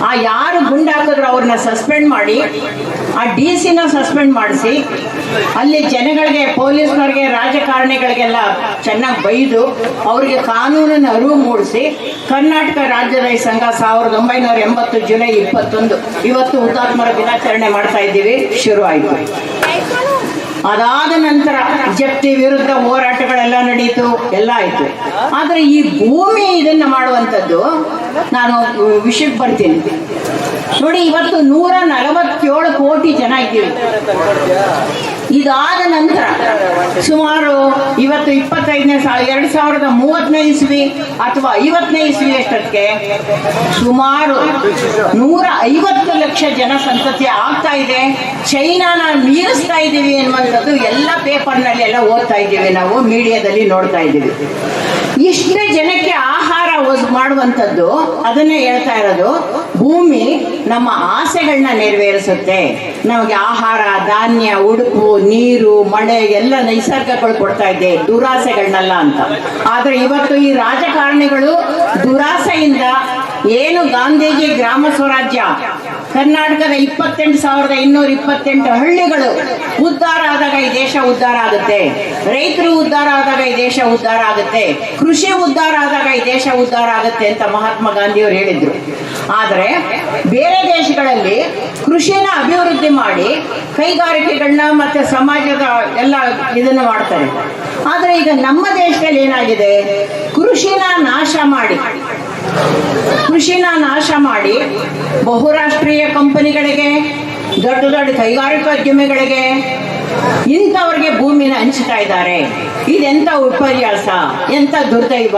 ಆ ಯಾರು ಗುಂಡಾಕಿದ್ರು ಅವ್ರನ್ನ ಸಸ್ಪೆಂಡ್ ಮಾಡಿ, ಆ ಡಿ ಸಿನ ಸಸ್ಪೆಂಡ್ ಮಾಡಿಸಿ, ಅಲ್ಲಿ ಜನಗಳಿಗೆ, ಪೊಲೀಸ್ನವ್ರಿಗೆ, ರಾಜಕಾರಣಿಗಳಿಗೆಲ್ಲ ಚೆನ್ನಾಗಿ ಬೈದು, ಅವರಿಗೆ ಕಾನೂನನ್ನು ಅರಿವು ಮೂಡಿಸಿ, ಕರ್ನಾಟಕ ರಾಜ್ಯ ರೈತ ಸಂಘ ಸಾವಿರದ ಒಂಬೈನೂರ ಎಂಬತ್ತು ಜುಲೈ ಇಪ್ಪತ್ತೊಂದು. ಇವತ್ತು ಹುತಾತ್ಮರ ದಿನಾಚರಣೆ ಮಾಡ್ತಾ ಇದ್ದೀವಿ. ಶುರು ಆಯಿತು ಅದಾದ ನಂತರ ಜಪ್ತಿ ವಿರುದ್ಧ ಹೋರಾಟಗಳೆಲ್ಲ ನಡೀತು, ಎಲ್ಲ ಆಯಿತು. ಆದರೆ ಈ ಭೂಮಿ ಇದನ್ನು ಮಾಡುವಂಥದ್ದು ನಾನು ವಿಷಯಕ್ಕೆ ಬರ್ತೀನಿ. ನೋಡಿ, ಇವತ್ತು ನೂರ ನಲವತ್ತೇಳು ಕೋಟಿ ಜನ ಇದ್ದೀವಿ. ಇದಾದ ನಂತರ ಸುಮಾರು ಇವತ್ತು ಇಪ್ಪತ್ತೈದನೇ ಸಾವಿರ ಎರಡು ಸಾವಿರದ ಮೂವತ್ತನೇ ಇಸ್ವಿ ಅಥವಾ ಐವತ್ತನೇ ಇಸ್ವಿ ಅಷ್ಟೊತ್ತಿಗೆ ಸುಮಾರು ನೂರ ಐವತ್ತು ಲಕ್ಷ ಜನ ಸಂತತಿ ಆಗ್ತಾ ಇದೆ. ಚೈನಾನ ಮೀರಿಸ್ತಾ ಇದ್ದೀವಿ ಅನ್ನುವಂಥದ್ದು ಎಲ್ಲ ಪೇಪರ್ನಲ್ಲಿ ಎಲ್ಲ ಓದ್ತಾ ಇದ್ದೀವಿ ನಾವು, ಮೀಡಿಯಾದಲ್ಲಿ ನೋಡ್ತಾ ಇದ್ದೀವಿ. ಇಷ್ಟೇ ಜನಕ್ಕೆ ಆಹಾರ ಮಾಡುವಂಥದ್ದು ಅದನ್ನೇ ಹೇಳ್ತಾ ಇರೋದು. ಭೂಮಿ ನಮ್ಮ ಆಸೆಗಳನ್ನ ನೆರವೇರಿಸುತ್ತೆ. ನಮಗೆ ಆಹಾರ, ಧಾನ್ಯ, ಉಡುಪು, ನೀರು, ಮಳೆ ಎಲ್ಲ ನೈಸರ್ಗಗಳು ಕೊಡ್ತಾ ಇದೆ ದುರಾಸೆಗಳನ್ನೆಲ್ಲ ಅಂತ. ಆದ್ರೆ ಇವತ್ತು ಈ ರಾಜಕಾರಣಿಗಳು ದುರಾಸೆಯಿಂದ ಏನು ಗಾಂಧೀಜಿ ಗ್ರಾಮ ಸ್ವರಾಜ್ಯ? ಕರ್ನಾಟಕದ ಇಪ್ಪತ್ತೆಂಟು ಸಾವಿರದ ಇನ್ನೂರ ಇಪ್ಪತ್ತೆಂಟು ಹಳ್ಳಿಗಳು ಉದ್ಧಾರ ಆದಾಗ ಈ ದೇಶ ಉದ್ಧಾರ ಆಗುತ್ತೆ. ರೈತರು ಉದ್ಧಾರ ಆದಾಗ ಈ ದೇಶ ಉದ್ಧಾರ ಆಗುತ್ತೆ. ಕೃಷಿ ಉದ್ಧಾರ ಆದಾಗ ಈ ದೇಶ ಉದ್ಧಾರ ಆಗುತ್ತೆ ಅಂತ ಮಹಾತ್ಮ ಗಾಂಧಿಯವರು ಹೇಳಿದ್ರು. ಆದರೆ ಬೇರೆ ದೇಶಗಳಲ್ಲಿ ಕೃಷಿನ ಅಭಿವೃದ್ಧಿ ಮಾಡಿ ಕೈಗಾರಿಕೆಗಳನ್ನ ಮತ್ತೆ ಸಮಾಜದ ಎಲ್ಲ ಇದನ್ನ ಮಾಡ್ತಾರೆ. ಆದರೆ ಈಗ ನಮ್ಮ ದೇಶದಲ್ಲಿ ಏನಾಗಿದೆ? ಕೃಷಿನ ನಾಶ ಮಾಡಿ ಕೃಷಿನ ನಾಶ ಮಾಡಿ ಬಹುರಾಷ್ಟ್ರೀಯ ಕಂಪನಿಗಳಿಗೆ, ದೊಡ್ಡ ದೊಡ್ಡ ಕೈಗಾರಿಕೋದ್ಯಮಿಗಳಿಗೆ ಇಂಥವ್ರಿಗೆ ಭೂಮಿನ ಹಂಚ್ತಾ ಇದ್ದಾರೆ. ಇದೆಂತ ವಿಪರ್ಯಾಸ ಎಂತ ದುರ್ದೈವ.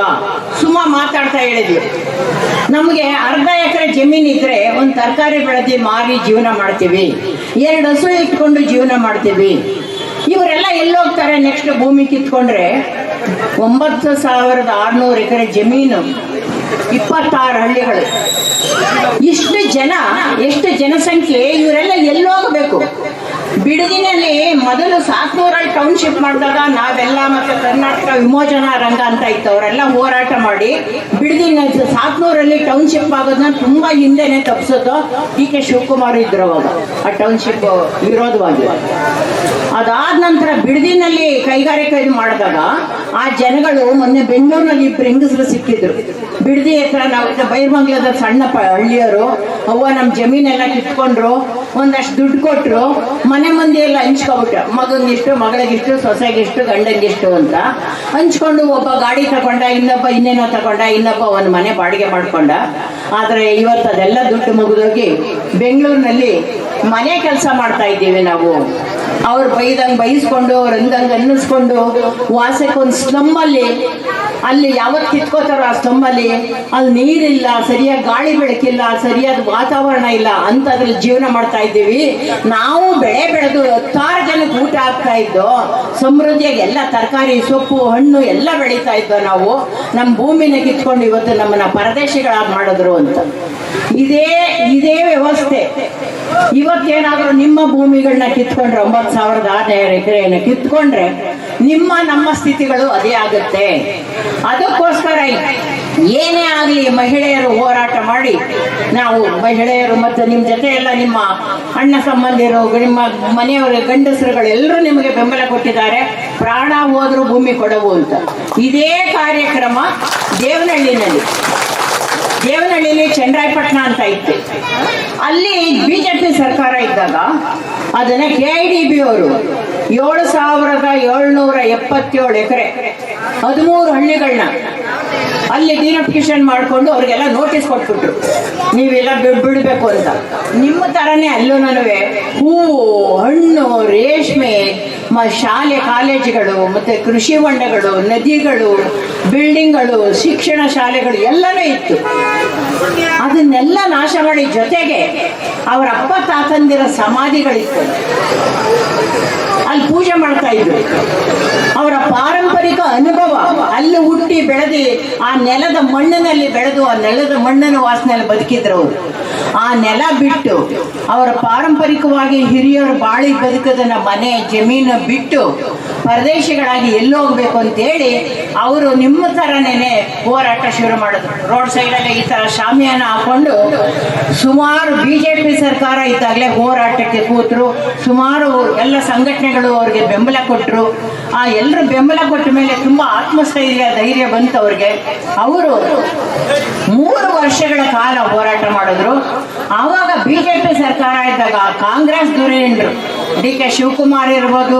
ಸುಮ್ಮ ಮಾತಾಡ್ತಾ ಹೇಳಿದ್ವಿ ನಮಗೆ ಅರ್ಧ ಎಕರೆ ಜಮೀನು ಇದ್ರೆ ಒಂದು ತರಕಾರಿ ಬೆಳೆದಿ ಮಾರಿ ಜೀವನ ಮಾಡ್ತೀವಿ. ಎರಡು ಹಸು ಇಟ್ಕೊಂಡು ಜೀವನ ಮಾಡ್ತೀವಿ. ಇವರೆಲ್ಲ ಎಲ್ಲೋಗ್ತಾರೆ ನೆಕ್ಸ್ಟ್ ಭೂಮಿ ಕಿತ್ಕೊಂಡ್ರೆ. ಒಂಬತ್ತು ಸಾವಿರದ ಆರುನೂರು ಎಕರೆ ಜಮೀನು. ಇಪ್ಪತ್ತಾರು ಹಳ್ಳಿಗಳು. ಇಷ್ಟು ಜನ ಎಷ್ಟು ಜನಸಂಖ್ಯೆ ಇವರೆಲ್ಲ ಎಲ್ಲೋಗಬೇಕು ಬಿಡದಿನಲ್ಲಿ ಮೊದಲು ಸಾತ್ನೂರಲ್ಲಿ ಟೌನ್ಶಿಪ್ ಮಾಡಿದಾಗ ನಾವೆಲ್ಲ ಮತ್ತೆ ಕರ್ನಾಟಕ ವಿಮೋಚನಾ ರಂಗ ಅಂತ ಇತ್ತು, ಅವರೆಲ್ಲ ಹೋರಾಟ ಮಾಡಿ ಬಿಡುಗಿನ ಸಾತ್ನೂರಲ್ಲಿ ಟೌನ್ಶಿಪ್ ಆಗೋದನ್ನ ತುಂಬಾ ಹಿಂದೆನೆ ತಪ್ಪಿಸೋದು ಡಿ ಕೆ ಶಿವಕುಮಾರ್ ಇದ್ರು ಅವಾಗ. ಆ ಟೌನ್ಶಿಪ್ ವಿರೋಧವಾಗಿ ಅದಾದ ನಂತರ ಬಿಡದಿನಲ್ಲಿ ಕೈಗಾರಿಕೆ ಇದು ಮಾಡಿದಾಗ ಆ ಜನಗಳು ಮೊನ್ನೆ ಬೆಂಗಳೂರಿನಲ್ಲಿ ಇಬ್ರು ಹೆಂಗಸರು ಸಿಕ್ಕಿದ್ರು. ಬಿಡದಿ ಹತ್ರ ನಾವು ಬೈರ್ಮಂಗ್ಲದ ಸಣ್ಣ ಹಳ್ಳಿಯರು ಅವ್ವ ನಮ್ಮ ಜಮೀನೆಲ್ಲ ಕಿತ್ಕೊಂಡ್ರು, ಒಂದಷ್ಟು ದುಡ್ಡು ಕೊಟ್ಟರು ಮನೆ ಮಂದಿ ಎಲ್ಲ ಹಂಚ್ಕೊಬಿಟ್ರು ಮಗನಿಗಿಷ್ಟು ಮಗಳಿಗಿಷ್ಟು ಸೊಸೆಗಿಷ್ಟು ಗಂಡಂಗಿಷ್ಟು ಅಂತ. ಹಂಚ್ಕೊಂಡು ಒಬ್ಬ ಗಾಡಿ ತಗೊಂಡ, ಇನ್ನೊಬ್ಬ ಇನ್ನೇನೋ ತಗೊಂಡ, ಇನ್ನೊಬ್ಬ ಒಂದು ಮನೆ ಬಾಡಿಗೆ ಮಾಡ್ಕೊಂಡ. ಆದರೆ ಇವತ್ತು ಅದೆಲ್ಲ ದುಡ್ಡು ಮುಗಿದೋಗಿ ಬೆಂಗಳೂರಿನಲ್ಲಿ ಮನೆ ಕೆಲಸ ಮಾಡ್ತಾ ಇದ್ದೀವಿ ನಾವು. ಅವ್ರು ಬೈದಂಗೆ ಬೈಸ್ಕೊಂಡು, ಅವ್ರು ಅಂದಂಗೆ ಅನ್ನಿಸ್ಕೊಂಡು, ವಾಸಕ್ಕೊಂದು ಸ್ಲಮ್ಮಲ್ಲಿ ಅಲ್ಲಿ ಯಾವತ್ತು ಕಿತ್ಕೋತಾರೋ ಆ ಸ್ಲಮ್ಮಲ್ಲಿ ಅಲ್ಲಿ ನೀರಿಲ್ಲ, ಸರಿಯಾಗಿ ಗಾಳಿ ಬೆಳಕಿಲ್ಲ, ಸರಿಯಾದ ವಾತಾವರಣ ಇಲ್ಲ ಅಂತ ಅದ್ರಲ್ಲಿ ಜೀವನ ಮಾಡ್ತಾ ಇದ್ದೀವಿ. ನಾವು ಬೆಳೆ ಬೆಳೆದು ಹತ್ತಾರು ಜನಕ್ಕೆ ಊಟ ಆಗ್ತಾ ಇದ್ದೋ, ಸಮೃದ್ಧಿಯಾಗಿ ಎಲ್ಲ ತರಕಾರಿ, ಸೊಪ್ಪು, ಹಣ್ಣು ಎಲ್ಲ ಬೆಳೀತಾ ಇದ್ದೋ ನಾವು ನಮ್ಮ ಭೂಮಿನ ಕಿತ್ಕೊಂಡು ಇವತ್ತು ನಮ್ಮನ್ನ ಪರದೇಶಿಗಳಾಗಿ ಮಾಡಿದ್ರು ಅಂತ. ಇದೇ ಇದೇ ವ್ಯವಸ್ಥೆ. ಇವತ್ತೇನಾದ್ರೂ ನಿಮ್ಮ ಭೂಮಿಗಳನ್ನ ಕಿತ್ಕೊಂಡ್ರೆ ಒಂಬತ್ತು ಸಾವಿರದ ಆರ್ನೂರು ಎಕರೆಯನ್ನು ಕಿತ್ಕೊಂಡ್ರೆ ನಿಮ್ಮ, ನಮ್ಮ ಸ್ಥಿತಿಗಳು ಅದೇ ಆಗುತ್ತೆ. ಅದಕ್ಕೋಸ್ಕರ ಏನೇ ಆಗಲಿ ಮಹಿಳೆಯರು ಹೋರಾಟ ಮಾಡಿ, ನಾವು ಮಹಿಳೆಯರು ಮತ್ತು ನಿಮ್ಮ ಜೊತೆ ಎಲ್ಲ ನಿಮ್ಮ ಅಣ್ಣ ಸಂಬಂಧಿರು ನಿಮ್ಮ ಮನೆಯವರು ಗಂಡಸರುಗಳು ಎಲ್ಲರೂ ನಿಮಗೆ ಬೆಂಬಲ ಕೊಟ್ಟಿದ್ದಾರೆ. ಪ್ರಾಣ ಹೋದರೂ ಭೂಮಿ ಕೊಡವು ಅಂತ. ಇದೇ ಕಾರ್ಯಕ್ರಮ ದೇವನಹಳ್ಳಿನಲ್ಲಿ. ದೇವನಹಳ್ಳಿಲಿ ಚಂದ್ರಾಯಪಟ್ಟಣ ಅಂತ ಇತ್ತು ಅಲ್ಲಿ ಬಿಜೆಪಿ ಸರ್ಕಾರ ಇದ್ದಾಗ ಅದನ್ನ ಕೆ ಐ ಡಿ ಬಿ ಅವರು ಏಳು ಸಾವಿರದ ಏಳ್ನೂರ ಎಪ್ಪತ್ತೇಳು ಎಕರೆ, ಹದಿಮೂರು ಹಳ್ಳಿಗಳನ್ನ ಅಲ್ಲಿ ಡಿನೋಟಿಫಿಕೇಶನ್ ಮಾಡಿಕೊಂಡು ಅವ್ರಿಗೆಲ್ಲ ನೋಟಿಸ್ ಕೊಟ್ಬಿಟ್ರು. ನೀವೆಲ್ಲ ಬಿಡ್ ಬಿಡಬೇಕು ಅಂತ. ನಿಮ್ಮ ಥರನೇ ಅಲ್ಲೂ ಹೂವು, ಹಣ್ಣು, ರೇಷ್ಮೆ ಮ, ಶಾಲೆ, ಕಾಲೇಜುಗಳು, ಮತ್ತು ಕೃಷಿ ಹೊಂಡಗಳು, ನದಿಗಳು, ಬಿಲ್ಡಿಂಗ್ಗಳು, ಶಿಕ್ಷಣ ಶಾಲೆಗಳು ಎಲ್ಲನೂ ಇತ್ತು. ಅದನ್ನೆಲ್ಲ ನಾಶ ಮಾಡಿ ಜೊತೆಗೆ ಅವರ ಅಪ್ಪ, ತಾತಂದಿರ ಸಮಾಧಿಗಳಿತ್ತು. ಅಲ್ಲಿ ಪೂಜೆ ಮಾಡ್ತಾ ಇದ್ರು. ಅವರ ಅಲ್ಲಿ ಆ ನೆಲದ ಮಣ್ಣಿನಲ್ಲಿ ಬೆಳೆದು, ಆ ನೆಲದ ಮಣ್ಣಿನ ವಾಸನೆಯಲ್ಲಿ ಬದುಕಿದ್ರು ಅವರು. ಆ ನೆಲ ಬಿಟ್ಟು, ಅವರ ಪಾರಂಪರಿಕವಾಗಿ ಹಿರಿಯರು ಬಾಳಿ ಬದುಕದನ್ನ ಮನೆ ಜಮೀನು ಬಿಟ್ಟು ಪರದೇಶಿಗಳಾಗಿ ಎಲ್ಲಿ ಹೋಗ್ಬೇಕು ಅಂತೇಳಿ ಅವರು ನಿಮ್ಮ ಥರನೇ ಹೋರಾಟ ಶುರು ಮಾಡಿದ್ರು. ರೋಡ್ ಸೈಡಲ್ಲಿ ಈ ಥರ ಶಾಮಿಯಾನ ಹಾಕೊಂಡು ಸುಮಾರು ಬಿ ಜೆ ಪಿ ಸರ್ಕಾರ ಇದ್ದಾಗಲೇ ಹೋರಾಟಕ್ಕೆ ಕೂತರು. ಸುಮಾರು ಎಲ್ಲ ಸಂಘಟನೆಗಳು ಅವ್ರಿಗೆ ಬೆಂಬಲ ಕೊಟ್ಟರು ಆ ಎಲ್ಲರೂ ಬೆಂಬಲ ಕೊಟ್ಟ ಮೇಲೆ ತುಂಬ ಆತ್ಮಸ್ಥೈರ್ಯ, ಧೈರ್ಯ ಬಂತು ಅವ್ರಿಗೆ. ಅವರು ಮೂರು ವರ್ಷಗಳ ಕಾಲ ಹೋರಾಟ ಮಾಡಿದ್ರು. ಆವಾಗ ಬಿಜೆಪಿ ಸರ್ಕಾರ ಇದ್ದಾಗ ಕಾಂಗ್ರೆಸ್ ಧುರೀಣರು ಡಿ ಕೆ ಶಿವಕುಮಾರ್ ಇರ್ಬೋದು,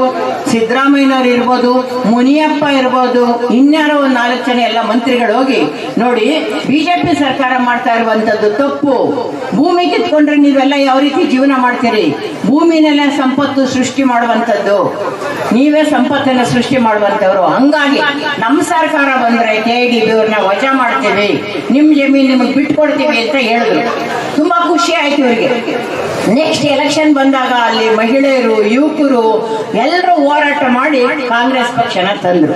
ಸಿದ್ದರಾಮಯ್ಯನವ್ರು ಇರ್ಬೋದು, ಮುನಿಯಪ್ಪ ಇರ್ಬೋದು, ಇನ್ಯಾರೋ ಒಂದು ನಾಲ್ಕು ಜನ ಎಲ್ಲ ಮಂತ್ರಿಗಳು ಹೋಗಿ ನೋಡಿ, ಬಿಜೆಪಿ ಸರ್ಕಾರ ಮಾಡ್ತಾ ಇರುವಂತದ್ದು ತಪ್ಪು. ಭೂಮಿ ಕಿತ್ಕೊಂಡ್ರೆ ನೀವೆಲ್ಲ ಯಾವ ರೀತಿ ಜೀವನ ಮಾಡ್ತೀರಿ? ಭೂಮಿನೆಲ್ಲ ಸಂಪತ್ತು ಸೃಷ್ಟಿ ಮಾಡುವಂಥದ್ದು ನೀವೇ ಸಂಪತ್ತನ್ನ ಸೃಷ್ಟಿ ಮಾಡುವಂಥವ್ರು ಹಂಗಾಗಿ ನಮ್ಮ ಸರ್ಕಾರ ಬಂದ್ರೆ ಕೆ ಡಿ ಇವ್ರನ್ನ ವಜಾ ಮಾಡ್ತೀವಿ. ನಿಮ್ ಜಮೀನು ನಿಮಗೆ ಬಿಟ್ಕೊಡ್ತೀವಿ ಅಂತ ಹೇಳಿದ್ರು. ಖುಷಿ ಆಯ್ತು ಇವರಿಗೆ. ನೆಕ್ಸ್ಟ್ ಎಲೆಕ್ಷನ್ ಬಂದಾಗ ಅಲ್ಲಿ ಮಹಿಳೆಯರು, ಯುವಕರು ಎಲ್ಲರೂ ಹೋರಾಟ ಮಾಡಿ ಕಾಂಗ್ರೆಸ್ ಪಕ್ಷನ ತಂದ್ರು.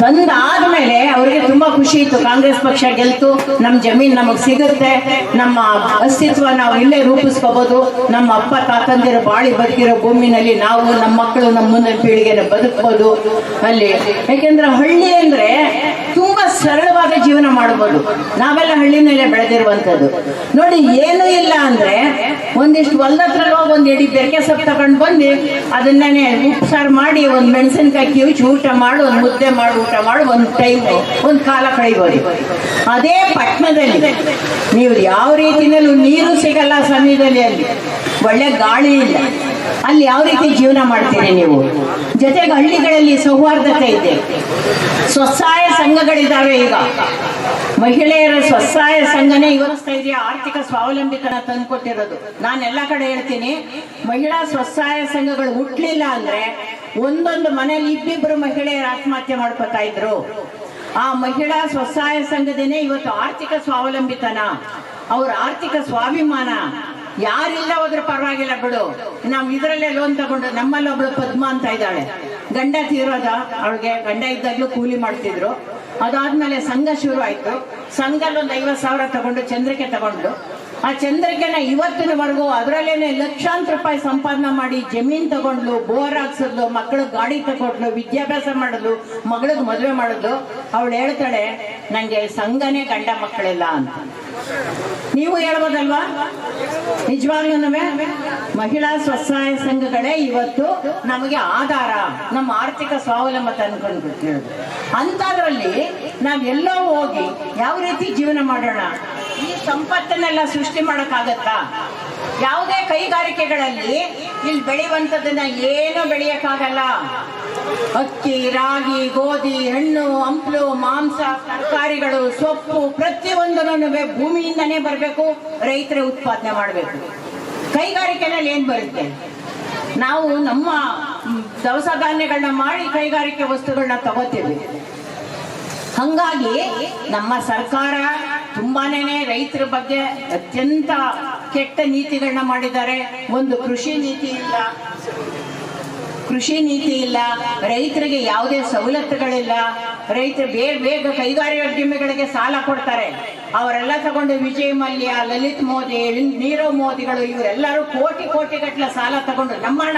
ತಂದಾದ್ಮೇಲೆ ಅವರಿಗೆ ತುಂಬಾ ಖುಷಿ ಇತ್ತು. ಕಾಂಗ್ರೆಸ್ ಪಕ್ಷ ಗೆಲ್ತು. ನಮ್ಮ ಜಮೀನ್ ನಮಗ್ ಸಿಗುತ್ತೆ. ನಮ್ಮ ಅಸ್ತಿತ್ವ ನಾವು ಇಲ್ಲೇ ರೂಪಿಸ್ಕೋಬಹುದು ನಮ್ಮ ಅಪ್ಪ, ತಾತಂದಿರ ಬಾಳಿ ಬದುಕಿರೋ ಭೂಮಿನಲ್ಲಿ ನಾವು ನಮ್ಮ ಮಕ್ಕಳು ನಮ್ಮ ಮುಂದಿನ ಪೀಳಿಗೆನ ಬದುಕ್ಬೋದು ಅಲ್ಲಿ. ಯಾಕೆಂದ್ರೆ ಹಳ್ಳಿ ಅಂದ್ರೆ ಸರಳವಾದ ಜೀವನ ಮಾಡಬಹುದು. ನಾವೆಲ್ಲ ಹಳ್ಳಿನಲ್ಲೇ ಬೆಳೆದಿರುವಂತದ್ದು ನೋಡಿ, ಏನು ಇಲ್ಲ ಅಂದ್ರೆ ಒಂದಿಷ್ಟು ಹೊಲದತ್ರ ಒಂದ್ ಎಡಿ ಬೆರಕೆ ಸೊಪ್ಪು ತಗೊಂಡು ಬಂದು ಅದನ್ನೇ ಉಪ್ಸಾರು ಮಾಡಿ ಒಂದ್ ಮೆಣಸಿನ್ಕಾಯಿ ಕಿವುಚಿ ಊಟ ಮಾಡು, ಒಂದ್ ಮುದ್ದೆ ಮಾಡಿ, ಊಟ ಮಾಡು, ಒಂದ್ ಟೈಮ್ ಒಂದ್ ಕಾಲ ಕಳಿಬೋದು ಅದೇ ಪಟ್ಟಣದಲ್ಲಿ ನೀವು ಯಾವ ರೀತಿನಲ್ಲೂ ನೀರು ಸಿಗಲ್ಲ ಸಮಯದಲ್ಲಿ ಅಲ್ಲಿ. ಒಳ್ಳೆ ಗಾಳಿ ಇಲ್ಲ. ಅಲ್ಲಿ ಯಾವ ರೀತಿ ಜೀವನ ಮಾಡ್ತೀರಿ ನೀವು? ಜೊತೆಗೆ ಹಳ್ಳಿಗಳಲ್ಲಿ ಸೌಹಾರ್ದತೆ ಇದೆ. ಸ್ವಸಹಾಯ ಸಂಘಗಳಿದ್ದಾವೆ ಈಗ. ಮಹಿಳೆಯರ ಸ್ವಸಹಾಯ ಸಂಘನೇ ವಿವರಿಸ್ತಾ ಇದೆಯಾ ಆರ್ಥಿಕ ಸ್ವಾವಲಂಬಿತನ ತಂದುಕೊಟ್ಟಿರೋದು ನಾನು ಎಲ್ಲ ಕಡೆ ಹೇಳ್ತೀನಿ, ಮಹಿಳಾ ಸ್ವಸಹಾಯ ಸಂಘಗಳು ಹುಟ್ಲಿಲ್ಲ ಅಂದ್ರೆ ಒಂದೊಂದು ಮನೆಯಲ್ಲಿ ಇಬ್ಬಿಬ್ರು ಮಹಿಳೆಯರು ಆತ್ಮಹತ್ಯೆ ಮಾಡ್ಕೊತಾ ಇದ್ರು. ಆ ಮಹಿಳಾ ಸ್ವಸಹಾಯ ಸಂಘದನೇ ಇವತ್ತು ಆರ್ಥಿಕ ಸ್ವಾವಲಂಬಿತನ, ಅವ್ರ ಆರ್ಥಿಕ ಸ್ವಾಭಿಮಾನ ಯಾರಿಲ್ಲ ಹೋದ್ರೆ ಪರವಾಗಿಲ್ಲ ಬಿಡು. ನಾವು ಇದರಲ್ಲೇ ಲೋನ್ ತಗೊಂಡು ನಮ್ಮಲ್ಲಿ ಒಬ್ಳು ಪದ್ಮ ಅಂತ ಇದ್ದಾಳೆ. ಗಂಡ ತೀರೋದ, ಅವಳಿಗೆ ಗಂಡ ಇದ್ದಾಗ್ಲೂ ಕೂಲಿ ಮಾಡ್ತಿದ್ರು. ಅದಾದ್ಮೇಲೆ ಸಂಘ ಶುರು ಆಯ್ತು ಸಂಘಲ್ಲಿ ಒಂದು ಐವತ್ತು ಸಾವಿರ ತಗೊಂಡು ಚಂದ್ರಿಕೆ ತಗೊಂಡು ಆ ಚಂದ್ರಿಕೆನ ಇವತ್ತಿನವರೆಗೂ ಅದರಲ್ಲೇನೆ ಲಕ್ಷಾಂತರ ರೂಪಾಯಿ ಸಂಪಾದನೆ ಮಾಡಿ ಜಮೀನ್ ತಗೊಂಡ್ಲು ಬೋರ್ ಹಾಕ್ಸಿದ್ಲು ಮಕ್ಕಳು ಗಾಡಿ ತಗೊಂಡ್ಲು ವಿದ್ಯಾಭ್ಯಾಸ ಮಾಡಿದ್ಲು, ಮಗಳಿಗೆ ಮದುವೆ ಮಾಡಿದ್ಲು. ಅವಳು ಹೇಳ್ತಾಳೆ, ನಂಗೆ ಸಂಘನೇ ಗಂಡ ಮಕ್ಕಳಿಲ್ಲ ಅಂತ. ನೀವು ಹೇಳ್ಬೋದಲ್ವಾ? ನಿಜವಾಗ್ಲೂ ಮಹಿಳಾ ಸ್ವಸಹಾಯ ಸಂಘಗಳೇ ಇವತ್ತು ನಮಗೆ ಆಧಾರ, ನಮ್ಮ ಆರ್ಥಿಕ ಸ್ವಾವಲಂಬತೆ ಅನ್ಕೊಂಡು ಅಂತದ್ರಲ್ಲಿ ನಾವೆಲ್ಲೋ ಹೋಗಿ ಯಾವ ರೀತಿ ಜೀವನ ಮಾಡೋಣ? ಈ ಸಂಪತ್ತನ್ನೆಲ್ಲ ಸೃಷ್ಟಿ ಮಾಡಕ್ಕಾಗತ್ತಾ? ಯಾವುದೇ ಕೈಗಾರಿಕೆಗಳಲ್ಲಿ ಇಲ್ಲಿ ಬೆಳೆಯುವಂಥದ್ದನ್ನ ಏನು ಬೆಳೆಯಕ್ಕಾಗಲ್ಲ. ಅಕ್ಕಿ, ರಾಗಿ, ಗೋಧಿ, ಹಣ್ಣು, ಹಂಪ್ಲು, ಮಾಂಸ, ತರಕಾರಿಗಳು, ಸೊಪ್ಪು ಪ್ರತಿಯೊಂದನ್ನು ಭೂಮಿಯಿಂದನೇ ಬರಬೇಕು, ರೈತರೇ ಉತ್ಪಾದನೆ ಮಾಡಬೇಕು. ಕೈಗಾರಿಕೆನಲ್ಲಿ ಏನು ಬರುತ್ತೆ? ನಾವು ನಮ್ಮ ದವಸ ಧಾನ್ಯಗಳನ್ನ ಮಾಡಿ ಕೈಗಾರಿಕೆ ವಸ್ತುಗಳನ್ನ ತಗೋತೀವಿ. ಹಂಗಾಗಿ ನಮ್ಮ ಸರ್ಕಾರ ತುಂಬಾನೇ ರೈತರ ಬಗ್ಗೆ ಅತ್ಯಂತ ಕೆಟ್ಟ ನೀತಿಗಳನ್ನ ಮಾಡಿದ್ದಾರೆ. ಒಂದು ಕೃಷಿ ನೀತಿ ಇಲ್ಲ. ಕೃಷಿ ನೀತಿ ಇಲ್ಲ. ರೈತರಿಗೆ ಯಾವುದೇ ಸವಲತ್ತುಗಳಿಲ್ಲ. ರೈತರು ಬೇಗ ಬೇಗ ಕೈಗಾರಿಕೋದ್ಯಮಿಗಳಿಗೆ ಸಾಲ ಕೊಡ್ತಾರೆ. ಅವರೆಲ್ಲ ತಗೊಂಡು ವಿಜಯ್ ಮಲ್ಯ, ಲಲಿತ್ ಮೋದಿ ನೀರವ್ ಮೋದಿಗಳು ಇವರೆಲ್ಲರೂ ಕೋಟಿ ಕೋಟಿ ಗಟ್ಟಲೆ ಸಾಲ ತಗೊಂಡು ನಮ್ಮ ಹಣ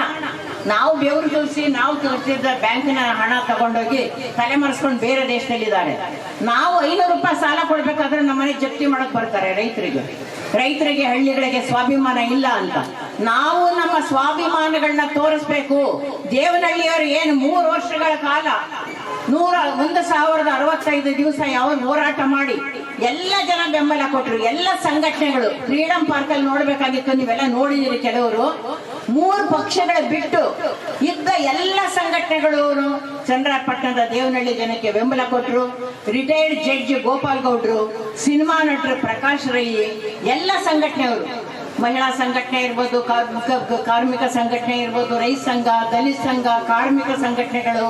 ನಾವು ಬೆವರು ತುಳಿಸಿ ನಾವು ಕಟ್ಟಿದ್ದ ಬ್ಯಾಂಕಿನ ಹಣ ತಗೊಂಡೋಗಿ ತಲೆ ಮರೆಸ್ಕೊಂಡು ಬೇರೆ ದೇಶದಲ್ಲಿದ್ದಾರೆ. ನಾವು ಐನೂರು ರೂಪಾಯಿ ಸಾಲ ಕೊಡ್ಬೇಕಾದ್ರೆ ನಮ್ಮನೆ ಜಪ್ತಿ ಮಾಡಕ್ ಬರ್ತಾರೆ ರೈತರಿಗೆ. ರೈತರಿಗೆ ಹಳ್ಳಿಗಳಿಗೆ ಸ್ವಾಭಿಮಾನ ಇಲ್ಲ ಅಂತ. ನಾವು ನಮ್ಮ ಸ್ವಾಭಿಮಾನಗಳನ್ನ ತೋರಿಸ್ಬೇಕು. ದೇವನಹಳ್ಳಿಯವರು ಏನು ಮೂರು ವರ್ಷಗಳ ಕಾಲ ನೂರ, ಒಂದು ಸಾವಿರದ ಅರವತ್ತೈದು ದಿವಸ ಯಾವ ಹೋರಾಟ ಮಾಡಿ ಎಲ್ಲ ಜನ ಬೆಂಬಲ ಕೊಟ್ಟರು ಎಲ್ಲ ಸಂಘಟನೆಗಳು. ಫ್ರೀಡಂ ಪಾರ್ಕ್ ಅಲ್ಲಿ ನೋಡ್ಬೇಕಾಗಿತ್ತು, ನೀವೆಲ್ಲ ನೋಡಿದಿರಿ ಕೆಲವರು. ಮೂರು ಪಕ್ಷಗಳ ಬಿಟ್ಟು ಇದ್ದ ಎಲ್ಲ ಸಂಘಟನೆಗಳು ಚಂದ್ರಪಟ್ಟಣದ ದೇವನಹಳ್ಳಿ ಜನಕ್ಕೆ ಬೆಂಬಲ ಕೊಟ್ಟರು ರಿಟೈರ್ಡ್ ಜಡ್ಜ್ ಗೋಪಾಲ್ ಗೌಡ್ರು, ಸಿನಿಮಾ ನಟರು ಪ್ರಕಾಶ್ ರೈ, ಎಲ್ಲ ಸಂಘಟನೆಯವರು. ಮಹಿಳಾ ಸಂಘಟನೆ ಇರ್ಬೋದು ಕಾರ್ಮಿಕ ಸಂಘಟನೆ ಇರ್ಬೋದು, ರೈತ ಸಂಘ, ದಲಿತ ಸಂಘ, ಕಾರ್ಮಿಕ ಸಂಘಟನೆಗಳು,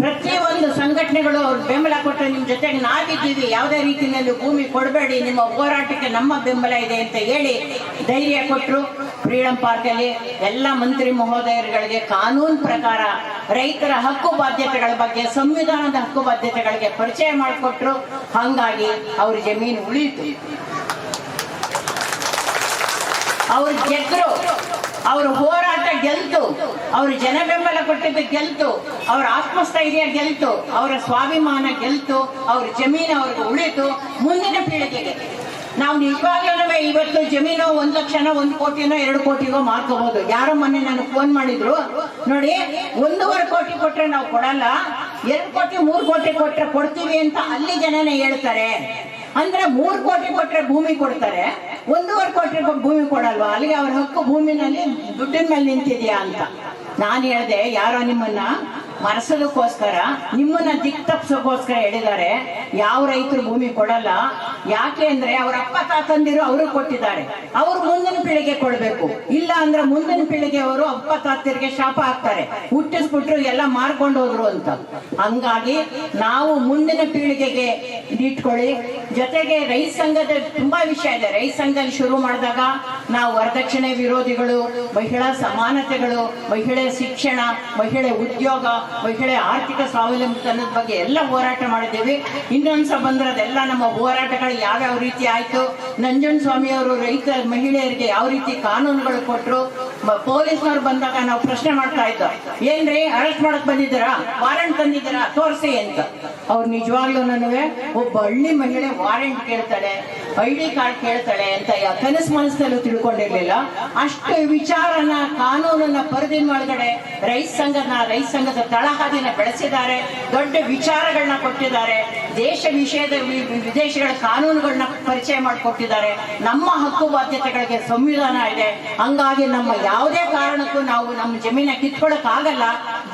ಪ್ರತಿಯೊಂದು ಸಂಘಟನೆಗಳು ಅವ್ರು ಬೆಂಬಲ ಕೊಟ್ಟರೆ ನಿಮ್ಮ ಜೊತೆಗೆ ನಾವಿದ್ದೀವಿ. ಯಾವುದೇ ರೀತಿಯಲ್ಲಿ ಭೂಮಿ ಕೊಡಬೇಡಿ, ನಿಮ್ಮ ಹೋರಾಟಕ್ಕೆ ನಮ್ಮ ಬೆಂಬಲ ಇದೆ ಅಂತ ಹೇಳಿ ಧೈರ್ಯ ಕೊಟ್ಟರು ಫ್ರೀಡಂ ಪಾರ್ಕಲ್ಲಿ ಎಲ್ಲ ಮಂತ್ರಿ ಮಹೋದಯರುಗಳಿಗೆ ಕಾನೂನು ಪ್ರಕಾರ ರೈತರ ಹಕ್ಕು ಬಾಧ್ಯತೆಗಳ ಬಗ್ಗೆ, ಸಂವಿಧಾನದ ಹಕ್ಕು ಬಾಧ್ಯತೆಗಳಿಗೆ ಪರಿಚಯ ಮಾಡಿಕೊಟ್ರು. ಹಾಗಾಗಿ ಅವ್ರ ಜಮೀನು ಉಳಿಯಿತು. ಅವ್ರು ಗೆದ್ರು, ಅವ್ರ ಹೋರಾಟ ಗೆಲ್ತು, ಅವ್ರ ಜನ ಬೆಂಬಲ ಕೊಟ್ಟಿದ್ದು ಗೆಲ್ತು, ಅವರ ಆತ್ಮಸ್ಥೈರ್ಯ ಗೆಲ್ತು, ಅವರ ಸ್ವಾಭಿಮಾನ ಗೆಲ್ತು, ಅವ್ರ ಜಮೀನು ಅವ್ರಿಗೆ ಉಳಿತು, ಮುಂದಿನ ಪೀಳಿಗೆಗೆ. ನಾವು ನಿಜವಾಗ್ಲೂ ಇವತ್ತು ಜಮೀನು ಒಂದ್ ಲಕ್ಷನೋ, ಒಂದ್ ಕೋಟಿನೋ, ಎರಡು ಕೋಟಿಗೋ ಮಾರ್ಕೋಬಹುದು ಯಾರೋ ಮೊನ್ನೆ ನನಗೆ ಫೋನ್ ಮಾಡಿದ್ರು, ನೋಡಿ, ಒಂದೂವರೆ ಕೋಟಿ ಕೊಟ್ರೆ ನಾವು ಕೊಡಲ್ಲ, ಎರಡು ಕೋಟಿ, ಮೂರು ಕೋಟಿ ಕೊಟ್ರೆ ಕೊಡ್ತೀವಿ ಅಂತ ಅಲ್ಲಿ ಜನನೇ ಹೇಳ್ತಾರೆ. ಅಂದ್ರೆ ಮೂರು ಕೋಟಿ ಕೊಟ್ರೆ ಭೂಮಿ ಕೊಡ್ತಾರೆ, ಒಂದೂವರೆ ಕೋಟಿ ಭೂಮಿ ಕೊಡಲ್ವಾ? ಅಲ್ಲಿಗೆ ಅವ್ರ ಹಕ್ಕು ಭೂಮಿನಲ್ಲಿ, ದುಡ್ಡಿನ ಮೇಲೆ ನಿಂತಿದ್ಯಾ ಅಂತ. ನಾನು ಹೇಳ್ದೆ, ಯಾರೋ ನಿಮ್ಮನ್ನ ಮರೆಸೋದಕ್ಕೋಸ್ಕರ ನಿಮ್ಮನ್ನ ದಿಕ್ ತಪ್ಪಿಸೋಕೋಸ್ಕರ ಹೇಳಿದ್ದಾರೆ. ಯಾವ ರೈತರು ಭೂಮಿ ಕೊಡಲ್ಲ. ಯಾಕೆ ಅಂದ್ರೆ ಅವ್ರ ಅಪ್ಪ, ತಾತಂದಿರು ಅವರು ಕೊಟ್ಟಿದ್ದಾರೆ. ಅವ್ರು ಮುಂದಿನ ಪೀಳಿಗೆ ಕೊಡ್ಬೇಕು. ಇಲ್ಲ ಅಂದ್ರೆ ಮುಂದಿನ ಪೀಳಿಗೆ ಅವರು ಅಪ್ಪ ತಾತರಿಗೆ ಶಾಪ ಹಾಕ್ತಾರೆ. ಹುಟ್ಟಿಸ್ಬಿಟ್ರು ಎಲ್ಲ ಮಾರ್ಕೊಂಡು ಹೋದ್ರು ಅಂತ. ಹಂಗಾಗಿ ನಾವು ಮುಂದಿನ ಪೀಳಿಗೆಗೆ ಇಟ್ಕೊಳ್ಳಿ. ಜೊತೆಗೆ ರೈತ ಸಂಘದ ತುಂಬಾ ವಿಷಯ ಇದೆ. ರೈತ ಸಂಘದಲ್ಲಿ ಶುರು ಮಾಡಿದಾಗ ನಾವು ವರದಕ್ಷಿಣೆ ವಿರೋಧಿಗಳು, ಮಹಿಳಾ ಸಮಾನತೆಗಳು, ಮಹಿಳೆ ಶಿಕ್ಷಣ, ಮಹಿಳೆ ಉದ್ಯೋಗ ಮಹಿಳೆ ಆರ್ಥಿಕ ಸ್ವಾವಲಂಬಿತನದ ಬಗ್ಗೆ ಎಲ್ಲ ಹೋರಾಟ ಮಾಡಿದ್ದೀವಿ. ಇನ್ನೊಂದ್ಸ ಬಂದ್ರೆ ಅದೆಲ್ಲ ನಮ್ಮ ಹೋರಾಟಗಳು ಯಾವ್ಯಾವ ರೀತಿ ಆಯ್ತು? ನಂಜನ್ ಸ್ವಾಮಿ ಅವರು ರೈತ ಮಹಿಳೆಯರಿಗೆ ಯಾವ ರೀತಿ ಕಾನೂನುಗಳು ಕೊಟ್ಟರು ಪೊಲೀಸ್ನವ್ರು ಬಂದಾಗ ನಾವು ಪ್ರಶ್ನೆ ಮಾಡ್ತಾ ಇದ್ದೋ. ಏನ್ರಿ, ಅರೆಸ್ಟ್ ಮಾಡಕ್ ಬಂದಿದ್ದೀರಾ? ವಾರಂಟ್ ತಂದಿದ್ದೀರಾ? ತೋರಿಸಿ ಅಂತ. ಅವ್ರು ನಿಜವಾಗ್ಲೂ ನನಗೆ ಒಬ್ಬ ಹಳ್ಳಿ ಮಹಿಳೆ ವಾರಂಟ್ ಕೇಳ್ತಾಳೆ, ಐ ಡಿ ಕಾರ್ಡ್ ಕೇಳ್ತಾಳೆ ಅಂತ ಕನಸು ಮನಸ್ಸಲ್ಲೂ ತಿಳ್ಕೊಂಡಿರ್ಲಿಲ್ಲ. ಅಷ್ಟು ವಿಚಾರನ, ಕಾನೂನನ್ನ ಪರಿದಿನ ಒಳಗಡೆ ರೈತ ಸಂಘದ ರೈತ ಸಂಘದ ತಳಹದಿನ ಬೆಳೆಸಿದ್ದಾರೆ, ದೊಡ್ಡ ವಿಚಾರಗಳನ್ನ ಕೊಟ್ಟಿದ್ದಾರೆ, ದೇಶ ವಿಷಯದ ವಿದೇಶಗಳ ಕಾನೂನುಗಳನ್ನ ಪರಿಚಯ ಮಾಡಿಕೊಟ್ಟಿದ್ದಾರೆ. ನಮ್ಮ ಹಕ್ಕು ಬಾಧ್ಯತೆಗಳಿಗೆ ಸಂವಿಧಾನ ಇದೆ. ಹಂಗಾಗಿ ನಮ್ಮ ಯಾವುದೇ ಕಾರಣಕ್ಕೂ ನಾವು ನಮ್ಮ ಜಮೀನ ಕಿತ್ಕೊಳಕ್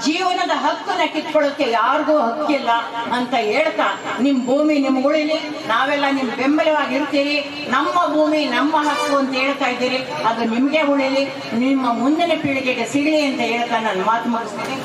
ಜೀವನದ ಹಕ್ಕನ್ನ ಕಿತ್ಕೊಳ್ಳೋಕೆ ಯಾರಿಗೂ ಹಕ್ಕಿಲ್ಲ ಅಂತ ಹೇಳ್ತಾ, ನಿಮ್ ಭೂಮಿ ನಿಮ್ ಉಳಿಲಿ, ನಾವೆಲ್ಲ ನಿಮ್ ಬೆಂಬಲವಾಗಿ ಇರ್ತೀರಿ ನಮ್ಮ ಭೂಮಿ ನಮ್ಮ ಹಕ್ಕು ಅಂತ ಹೇಳ್ತಾ ಇದ್ದೀರಿ. ಅದು ನಿಮ್ಗೆ ಉಳಿಲಿ, ನಿಮ್ಮ ಮುಂದಿನ ಪೀಳಿಗೆಗೆ ಸಿಗಲಿ ಅಂತ ಹೇಳ್ತಾ ನಾನು ಮಾತು ಮುಗಿಸ್ತೀನಿ.